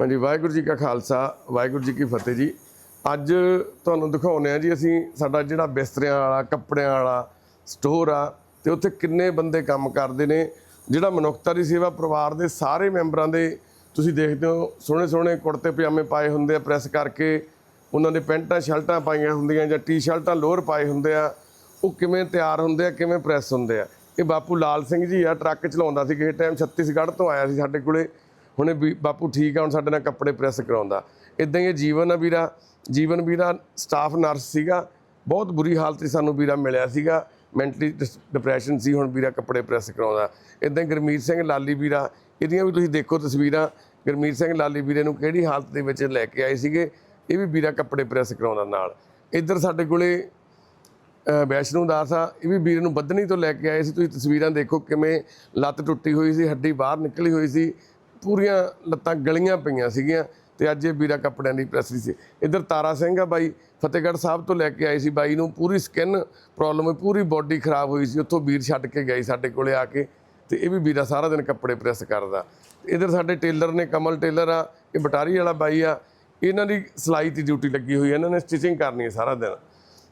ਹਾਂਜੀ, ਵਾਹਿਗੁਰੂ ਜੀ ਕਾ ਖਾਲਸਾ, ਵਾਹਿਗੁਰੂ ਜੀ ਕੀ ਫਤਿਹ ਜੀ। ਅੱਜ ਤੁਹਾਨੂੰ ਦਿਖਾਉਂਦੇ ਆ ਜੀ, ਅਸੀਂ ਸਾਡਾ ਜਿਹੜਾ ਬਿਸਤਰਿਆਂ ਵਾਲਾ, ਕੱਪੜਿਆਂ ਵਾਲਾ ਸਟੋਰ ਆ, ਤੇ ਉੱਥੇ ਕਿੰਨੇ ਬੰਦੇ ਕੰਮ ਕਰਦੇ ਨੇ, ਜਿਹੜਾ ਮਨੁੱਖਤਾ ਦੀ ਸੇਵਾ ਪਰਿਵਾਰ ਦੇ ਸਾਰੇ ਮੈਂਬਰਾਂ ਦੇ ਤੁਸੀਂ ਦੇਖਦੇ ਹੋ, ਸੋਹਣੇ ਸੋਹਣੇ ਕੁੜਤੇ ਪਜਾਮੇ ਪਾਏ ਹੁੰਦੇ ਆ ਪ੍ਰੈਸ ਕਰਕੇ, ਉਹਨਾਂ ਦੇ ਪੈਂਟਾਂ ਸ਼ਰਟਾਂ ਪਾਈਆਂ ਹੁੰਦੀਆਂ ਜਾਂ ਟੀ-ਸ਼ਰਟਾਂ, ਲੋਅਰ ਪਾਏ ਹੁੰਦੇ ਆ, ਉਹ ਕਿਵੇਂ ਤਿਆਰ ਹੁੰਦੇ ਆ, ਕਿਵੇਂ ਪ੍ਰੈਸ ਹੁੰਦੇ ਆ। ਇਹ ਬਾਪੂ ਲਾਲ ਸਿੰਘ ਜੀ ਆ, ਟਰੱਕ ਚਲਾਉਂਦਾ ਸੀ, ਕਿਸੇ ਟਾਈਮ ਛੱਤੀਸਗੜ੍ਹ ਤੋਂ ਆਇਆ ਸੀ ਸਾਡੇ ਕੋਲੇ ਹੁਣੇ ਵੀ ਬਾਪੂ ਠੀਕ ਆ ਹੁਣ ਸਾਡੇ ਨਾਲ ਕੱਪੜੇ ਪ੍ਰੈਸ ਕਰਾਉਂਦਾ। ਇਦਾਂ ਹੀ ਜੀਵਨ ਆ ਵੀਰਾ। ਜੀਵਨ ਵੀਰਾ ਸਟਾਫ ਨਰਸ ਸੀਗਾ। ਬਹੁਤ ਬੁਰੀ ਹਾਲਤ 'ਚ ਸਾਨੂੰ ਵੀਰਾ ਮਿਲਿਆ ਸੀਗਾ। ਮੈਂਟਲੀ ਡਿਪਰੈਸ਼ਨ ਸੀ ਹੁਣ ਵੀਰਾ ਕੱਪੜੇ ਪ੍ਰੈਸ ਕਰਾਉਂਦਾ। ਇਦਾਂ ਹੀ ਗੁਰਮੀਤ ਸਿੰਘ ਲਾਲੀ ਵੀਰਾ ਇਹਦੀਆਂ ਵੀ ਤੁਸੀਂ ਦੇਖੋ ਤਸਵੀਰਾਂ। ਗੁਰਮੀਤ ਸਿੰਘ ਲਾਲੀ ਵੀਰੇ ਨੂੰ ਕਿਹੜੀ ਹਾਲਤ ਦੇ ਵਿੱਚ ਲੈ ਕੇ ਆਏ ਸੀਗੇ? ਇਹ ਵੀ ਵੀਰਾ ਕੱਪੜੇ ਪ੍ਰੈਸ ਕਰਾਉਂਦਾ ਨਾਲ। ਇੱਧਰ ਸਾਡੇ ਕੋਲੇ ਅ, ਵੈਸ਼ਨੂ ਦਾਸ ਆ। ਇਹ ਵੀ ਵੀਰ ਨੂੰ ਬੱਧਣੀ ਤੋਂ ਲੈ ਕੇ ਆਏ ਸੀ। ਤੁਸੀਂ ਤਸਵੀਰਾਂ ਦੇਖੋ ਕਿਵੇਂ ਲੱਤ ਟੁੱਟੀ ਹੋਈ ਸੀ ਹੱਡੀ ਬਾਹਰ ਨਿਕਲੀ ਹੋਈ ਸੀ। ਪੂਰੀਆਂ ਲੱਤਾਂ ਗਲੀਆਂ ਪਈਆਂ ਸੀਗੀਆਂ ਤੇ ਅੱਜ ਇਹ ਵੀਰਾ ਕੱਪੜਿਆਂ ਦੀ ਪ੍ਰੈਸ ਸੀ। ਇੱਧਰ ਤਾਰਾ ਸਿੰਘ ਆ ਬਾਈ, ਫਤਿਹਗੜ੍ਹ ਸਾਹਿਬ ਤੋਂ ਲੈ ਕੇ ਆਏ ਸੀ ਬਾਈ ਨੂੰ। ਪੂਰੀ ਸਕਿਨ ਪ੍ਰੋਬਲਮ ਹੈ ਪੂਰੀ ਬਾਡੀ ਖਰਾਬ ਹੋਈ ਸੀ। ਉੱਥੋਂ ਵੀਰ ਛੱਡ ਕੇ ਗਏ ਸਾਡੇ ਕੋਲੇ ਆ ਕੇ ਤੇ ਇਹ ਵੀ ਵੀਰਾ ਸਾਰਾ ਦਿਨ ਕੱਪੜੇ ਪ੍ਰੈਸ ਕਰਦਾ। ਇੱਧਰ ਸਾਡੇ ਟੇਲਰ ਨੇ, ਕਮਲ ਟੇਲਰ ਆ, ਇਹ ਬਟਾਰੀ ਵਾਲਾ ਬਾਈ ਆ, ਇਹਨਾਂ ਦੀ ਸਿਲਾਈ ਦੀ ਡਿਊਟੀ ਲੱਗੀ ਹੋਈ ਹੈ ਇਹਨਾਂ ਨੇ ਸਟਿਚਿੰਗ ਕਰਨੀ ਹੈ ਸਾਰਾ ਦਿਨ।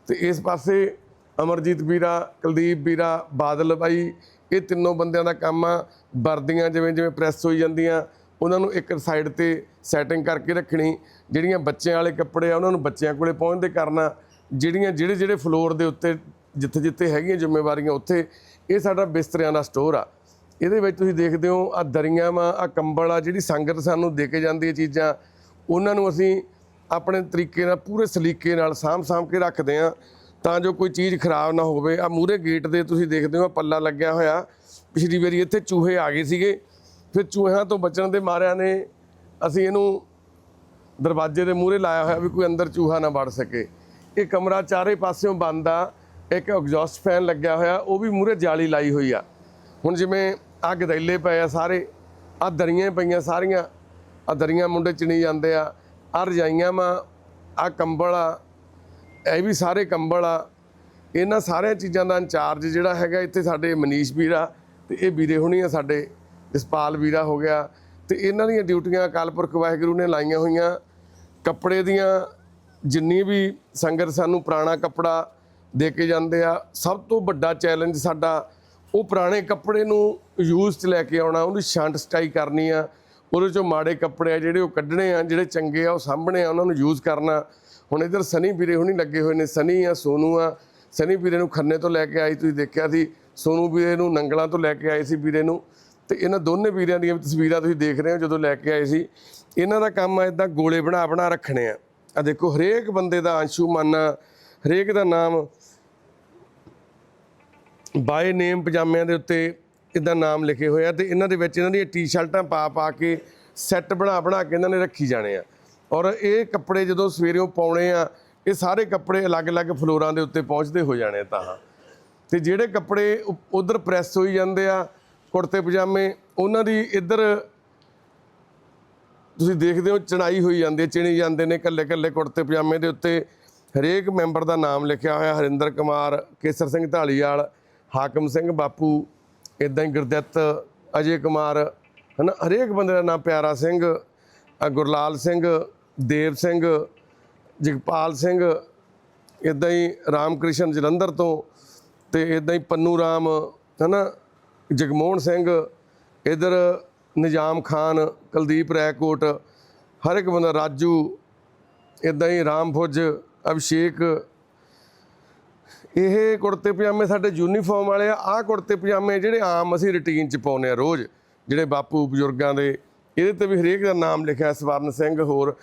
ਤੇ ਇਸ ਪਾਸੇ ਅਮਰਜੀਤ ਵੀਰਾ, ਕੁਲਦੀਪ ਵੀਰਾ, ਬਾਦਲ ਬਾਈ ਇਹ ਤਿੰਨੋਂ ਬੰਦਿਆਂ ਦਾ ਕੰਮ ਆ, ਵਰਦੀਆਂ ਜਿਵੇਂ ਜਿਵੇਂ ਪ੍ਰੈਸ ਹੋਈ ਜਾਂਦੀਆਂ, ਉਹਨਾਂ ਨੂੰ ਇੱਕ ਸਾਈਡ ਤੇ ਸੈਟਿੰਗ ਕਰਕੇ ਰੱਖਣੀ, ਜਿਹੜੀਆਂ ਬੱਚਿਆਂ ਵਾਲੇ ਕੱਪੜੇ ਆ, ਉਹਨਾਂ ਨੂੰ ਬੱਚਿਆਂ ਕੋਲੇ ਪਹੁੰਚਦੇ ਕਰਨਾ ਜਿਹੜੀਆਂ ਜਿਹੜੇ ਜਿਹੜੇ ਫਲੋਰ ਦੇ ਉੱਤੇ ਜਿੱਥੇ ਜਿੱਥੇ ਹੈਗੀਆਂ ਜ਼ਿੰਮੇਵਾਰੀਆਂ ਉੱਥੇ, ਇਹ ਸਾਡਾ ਬਿਸਤਰਿਆਂ ਦਾ ਸਟੋਰ ਆ। ਇਹਦੇ ਵਿੱਚ ਤੁਸੀਂ ਦੇਖਦੇ ਹੋ ਆ ਦਰੀਆਂ ਵਾ ਆ ਕੰਬਲ ਆ, ਜਿਹੜੀ ਸੰਗਤ ਸਾਨੂੰ ਦੇ ਕੇ ਜਾਂਦੀ ਹੈ ਚੀਜ਼ਾਂ, ਉਹਨਾਂ ਨੂੰ ਅਸੀਂ ਆਪਣੇ ਤਰੀਕੇ ਨਾਲ, ਪੂਰੇ ਸਲੀਕੇ ਨਾਲ ਸਾਂਭ-ਸਾਂਭ ਕੇ ਰੱਖਦੇ ਆ ਤਾਂ ਜੋ ਕੋਈ ਚੀਜ਼ ਖਰਾਬ ਨਾ ਹੋਵੇ। ਆ ਮੂਰੇ ਗੇਟ ਦੇ ਤੁਸੀਂ ਦੇਖਦੇ ਹੋ ਪੱਲਾ ਲੱਗਿਆ ਹੋਇਆ। ਪਿਛਲੀ ਵਾਰੀ ਇੱਥੇ ਚੂਹੇ ਆ ਗਏ ਸੀਗੇ। ਫਿਰ ਚੂਹਿਆਂ ਤੋਂ ਬਚਣ ਦੇ ਮਾਰਿਆਂ ਨੇ ਅਸੀਂ ਇਹਨੂੰ ਦਰਵਾਜ਼ੇ ਦੇ ਮੂਹਰੇ ਲਾਇਆ ਹੋਇਆ ਵੀ ਕੋਈ ਅੰਦਰ ਚੂਹਾ ਨਾ ਵੜ ਸਕੇ। ਇਹ ਕਮਰਾ ਚਾਰੇ ਪਾਸਿਓਂ ਬੰਦ ਆ। ਇੱਕ ਐਗਜ਼ੌਸਟ ਫੈਨ ਲੱਗਿਆ ਹੋਇਆ, ਉਹ ਵੀ ਮੂਹਰੇ ਜਾਲੀ ਲਾਈ ਹੋਈ ਆ। ਹੁਣ ਜਿਵੇਂ ਆ ਗਦੈਲੇ ਪਏ ਆ ਸਾਰੇ ਆ ਦਰੀਆਂ ਪਈਆਂ ਸਾਰੀਆਂ। ਆ ਦਰੀਆਂ ਮੁੰਡੇ ਚਿਣੀ ਜਾਂਦੇ ਆ ਆ ਰਜਾਈਆਂ ਵਾ ਆ ਕੰਬਲ ਆ ਇਹ ਵੀ ਸਾਰੇ ਕੰਬਲ ਆ। ਇਹਨਾਂ ਸਾਰੀਆਂ ਚੀਜ਼ਾਂ ਦਾ ਇੰਚਾਰਜ ਜਿਹੜਾ ਹੈਗਾ ਇੱਥੇ ਸਾਡੇ ਮਨੀਸ਼ ਵੀਰਾ ਤੇ ਇਹ ਵੀਰੇ ਹੁਣੀ ਆ ਸਾਡੇ, ਜਸਪਾਲ ਵੀਰਾ ਹੋ ਗਿਆ। ਤੇ ਇਹਨਾਂ ਦੀਆਂ ਡਿਊਟੀਆਂ ਅਕਾਲ ਪੁਰਖ ਵਾਹਿਗੁਰੂ ਨੇ ਲਾਈਆਂ ਹੋਈਆਂ। ਕੱਪੜੇ ਦੀਆਂ ਜਿੰਨੀ ਵੀ ਸੰਗਤ ਸਾਨੂੰ ਪੁਰਾਣਾ ਕੱਪੜਾ ਦੇ ਕੇ ਜਾਂਦੇ ਆ, ਸਭ ਤੋਂ ਵੱਡਾ ਚੈਲੰਜ ਸਾਡਾ ਉਹ ਪੁਰਾਣੇ ਕੱਪੜੇ ਨੂੰ ਯੂਜ਼ 'ਚ ਲੈ ਕੇ ਆਉਣਾ, ਉਹਦੀ ਛਾਂਟ ਸਟਾਈ ਕਰਨੀ ਆ। ਉਹਦੇ ਚੋਂ ਮਾੜੇ ਕੱਪੜੇ ਆ ਜਿਹੜੇ ਉਹ ਕੱਢਣੇ ਆ, ਜਿਹੜੇ ਚੰਗੇ ਆ, ਉਹ ਸਾਂਭਣੇ ਆ, ਉਹਨਾਂ ਨੂੰ ਯੂਜ਼ ਕਰਨਾ। ਹੁਣ ਇਧਰ ਸਨੀ ਵੀਰੇ ਹੁਣੀ ਲੱਗੇ ਹੋਏ ਨੇ, ਸਨੀ ਆ, ਸੋਨੂ ਆ। ਸਨੀ ਵੀਰੇ ਨੂੰ ਖੰਨੇ ਤੋਂ ਲੈ ਕੇ ਆਈ, ਤੁਸੀਂ ਦੇਖਿਆ ਸੀ। ਸੋਨੂ ਵੀਰੇ ਨੂੰ ਨੰਗਲਾਂ ਤੋਂ ਲੈ ਕੇ ਆਏ ਸੀ ਵੀਰੇ ਨੂੰ। ਤੇ ਇਹਨਾਂ ਦੋਨੇ ਵੀਰਿਆਂ ਦੀਆਂ ਵੀ ਤਸਵੀਰਾਂ ਤੁਸੀਂ ਦੇਖ ਰਹੇ ਹੋ ਜਦੋਂ ਲੈ ਕੇ ਆਏ ਸੀ। ਇਹਨਾਂ ਦਾ ਕੰਮ ਆ ਇਦਾਂ ਗੋਲੇ ਬਣਾ ਬਣਾ ਰੱਖਣੇ ਆ। ਆ ਦੇਖੋ, ਹਰੇਕ ਬੰਦੇ ਦਾ ਅੰਸ਼ੂ ਮਾਨਾ, ਹਰੇਕ ਦਾ ਨਾਮ ਬਾਏ ਨੇਮ ਪਜਾਮਿਆਂ ਦੇ ਉੱਤੇ ਇਦਾਂ ਨਾਮ ਲਿਖੇ ਹੋਏ ਆ ਤੇ ਇਹਨਾਂ ਦੇ ਵਿੱਚ ਇਹਨਾਂ ਦੀਆਂ ਟੀ-ਸ਼ਰਟਾਂ ਪਾ ਪਾ ਕੇ ਸੈੱਟ ਬਣਾ ਬਣਾ ਕੇ ਇਹਨਾਂ ਨੇ ਰੱਖੀ ਜਾਣੇ ਆ। ਔਰ ਇਹ ਕੱਪੜੇ ਜਦੋਂ ਸਵੇਰੇ ਉਹ ਪਾਉਣੇ ਆ, ਇਹ ਸਾਰੇ ਕੱਪੜੇ ਅਲੱਗ-ਅਲੱਗ ਫਲੋਰਾਂ ਦੇ ਉੱਤੇ ਪਹੁੰਚਦੇ ਹੋ ਜਾਣੇ ਤਾਂ। ਤੇ ਜਿਹੜੇ ਕੱਪੜੇ ਉਧਰ ਪ੍ਰੈਸ ਹੋਈ ਜਾਂਦੇ ਆ, ਕੁੜਤੇ, ਪਜਾਮੇ, ਉਹਨਾਂ ਦੀ ਇੱਧਰ ਤੁਸੀਂ ਦੇਖਦੇ ਹੋ ਚਣਾਈ ਹੋਈ ਜਾਂਦੀ ਹੈ, ਚਿਣੀ ਜਾਂਦੇ ਨੇ ਕੱਲੇ ਕੱਲੇ ਕੁੜਤੇ, ਪਜਾਮੇ ਦੇ ਉੱਤੇ। ਹਰੇਕ ਮੈਂਬਰ ਦਾ ਨਾਮ ਲਿਖਿਆ ਹੋਇਆ, ਹਰਿੰਦਰ ਕੁਮਾਰ, ਕੇਸਰ ਸਿੰਘ ਢਾਲੀਵਾਲ, ਹਾਕਮ ਸਿੰਘ ਬਾਪੂ ਇਦਾਂ ਹੀ ਗੁਰਦਿੱਤ, ਅਜੇ ਕੁਮਾਰ, ਹਨਾ, ਹਰੇਕ ਬੰਦੇ ਦਾ ਨਾਮ ਪਿਆਰਾ ਸਿੰਘ ਗੁਰਲਾਲ ਸਿੰਘ ਦੇਵ ਸਿੰਘ, ਜਗਪਾਲ ਸਿੰਘ ਇਦਾਂ ਹੀ ਰਾਮਕ੍ਰਿਸ਼ਨ ਜਲੰਧਰ ਤੋਂ ਤੇ ਇਦਾਂ ਹੀ ਪੰਨੂ ਰਾਮ, ਹਨਾ, ਜਗਮੋਹਨ ਸਿੰਘ, ਇਧਰ ਨਿਜ਼ਾਮ ਖਾਨ, ਕੁਲਦੀਪ ਰੈਕੋਟ ਹਰ ਇੱਕ ਬੰਦਾ, ਰਾਜੂ ਇਦਾਂ ਹੀ ਰਾਮ ਫੁੱਜ ਅਭਿਸ਼ੇਕ, ਇਹ ਕੁੜਤੇ ਪਜਾਮੇ ਸਾਡੇ ਯੂਨੀਫਾਰਮ ਵਾਲੇ ਆ, ਆਹ ਕੁੜਤੇ ਪਜਾਮੇ ਜਿਹੜੇ ਆਮ ਅਸੀਂ ਰੁਟੀਨ ਚ ਪਾਉਂਦੇ ਆ ਰੋਜ਼, ਜਿਹੜੇ ਬਾਪੂ ਬਜ਼ੁਰਗਾਂ ਦੇ, ਇਹਦੇ ਤੇ ਵੀ ਹਰੇਕ ਦਾ ਨਾਮ ਲਿਖਿਆ, ਸਵਰਨ ਸਿੰਘ ਹੋਰ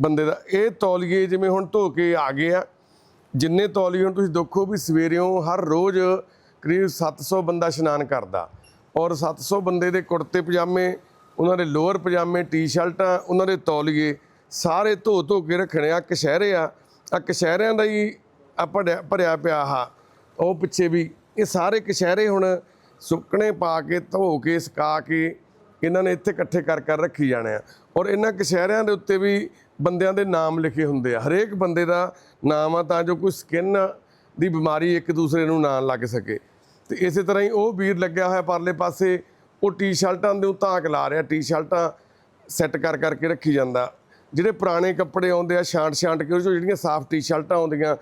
ਬੰਦੇ ਦਾ। ਇਹ ਤੌਲੀਏ ਜਿਵੇਂ ਹੁਣ ਧੋ ਕੇ ਆ ਗਏ ਆ, ਜਿੰਨੇ ਤੌਲੀਏ ਹੁਣ ਤੁਸੀਂ ਦੇਖੋ ਵੀ ਸਵੇਰਿਓਂ ਹਰ ਰੋਜ਼ ਕਰੀਬ 700 ਬੰਦਾ ਇਸ਼ਨਾਨ ਕਰਦਾ। ਔਰ 700 ਬੰਦੇ ਦੇ ਕੁੜਤੇ ਪਜਾਮੇ, ਉਹਨਾਂ ਦੇ ਲੋਅਰ ਪਜਾਮੇ, ਟੀ-ਸ਼ਰਟਾਂ, ਉਹਨਾਂ ਦੇ ਤੌਲੀਏ ਸਾਰੇ ਧੋ ਧੋ ਕੇ ਰੱਖਣੇ ਆ, ਕਸ਼ਹਿਰੇ ਆ। ਆ ਕਸ਼ਹਿਰਿਆਂ ਦਾ ਹੀ ਆ ਭਰਿਆ ਭਰਿਆ ਪਿਆ ਆ ਉਹ ਪਿੱਛੇ ਵੀ ਇਹ ਸਾਰੇ ਕਸ਼ਹਿਰੇ ਹੁਣ ਸੁੱਕਣੇ ਪਾ ਕੇ, ਧੋ ਕੇ, ਸੁਕਾ ਕੇ ਇਹਨਾਂ ਨੇ ਇੱਥੇ ਇਕੱਠੇ ਕਰ ਕਰ ਰੱਖੀ ਜਾਣੇ ਆ। ਔਰ ਇਹਨਾਂ ਕਸ਼ਹਿਰਿਆਂ ਦੇ ਉੱਤੇ ਵੀ ਬੰਦਿਆਂ ਦੇ ਨਾਮ ਲਿਖੇ ਹੁੰਦੇ ਆ। ਹਰੇਕ ਬੰਦੇ ਦਾ ਨਾਮ ਆ ਤਾਂ ਜੋ ਕੋਈ ਸਕਿਨ ਦੀ ਬਿਮਾਰੀ ਇੱਕ ਦੂਸਰੇ ਨੂੰ ਨਾ ਲੱਗ ਸਕੇ। ਤੇ ਇਸੇ ਤਰ੍ਹਾਂ ਹੀ ਉਹ ਵੀਰ ਲੱਗਿਆ ਹੋਇਆ ਪਰਲੇ ਪਾਸੇ, ਉਹ ਟੀ-ਸ਼ਰਟਾਂ ਦੇ ਉਤਾਕ ਲਾ ਰਿਹਾ, ਟੀ-ਸ਼ਰਟਾਂ ਸੈੱਟ ਕਰ ਕਰਕੇ ਰੱਖੀ ਜਾਂਦਾ। ਜਿਹੜੇ ਪੁਰਾਣੇ ਕੱਪੜੇ ਆਉਂਦੇ ਆ ਛਾਂਟ ਛਾਂਟ ਕੇ ਉਹ 'ਚੋਂ ਜਿਹੜੀਆਂ ਸਾਫ਼ ਟੀ-ਸ਼ਰਟਾਂ ਆਉਂਦੀਆਂ,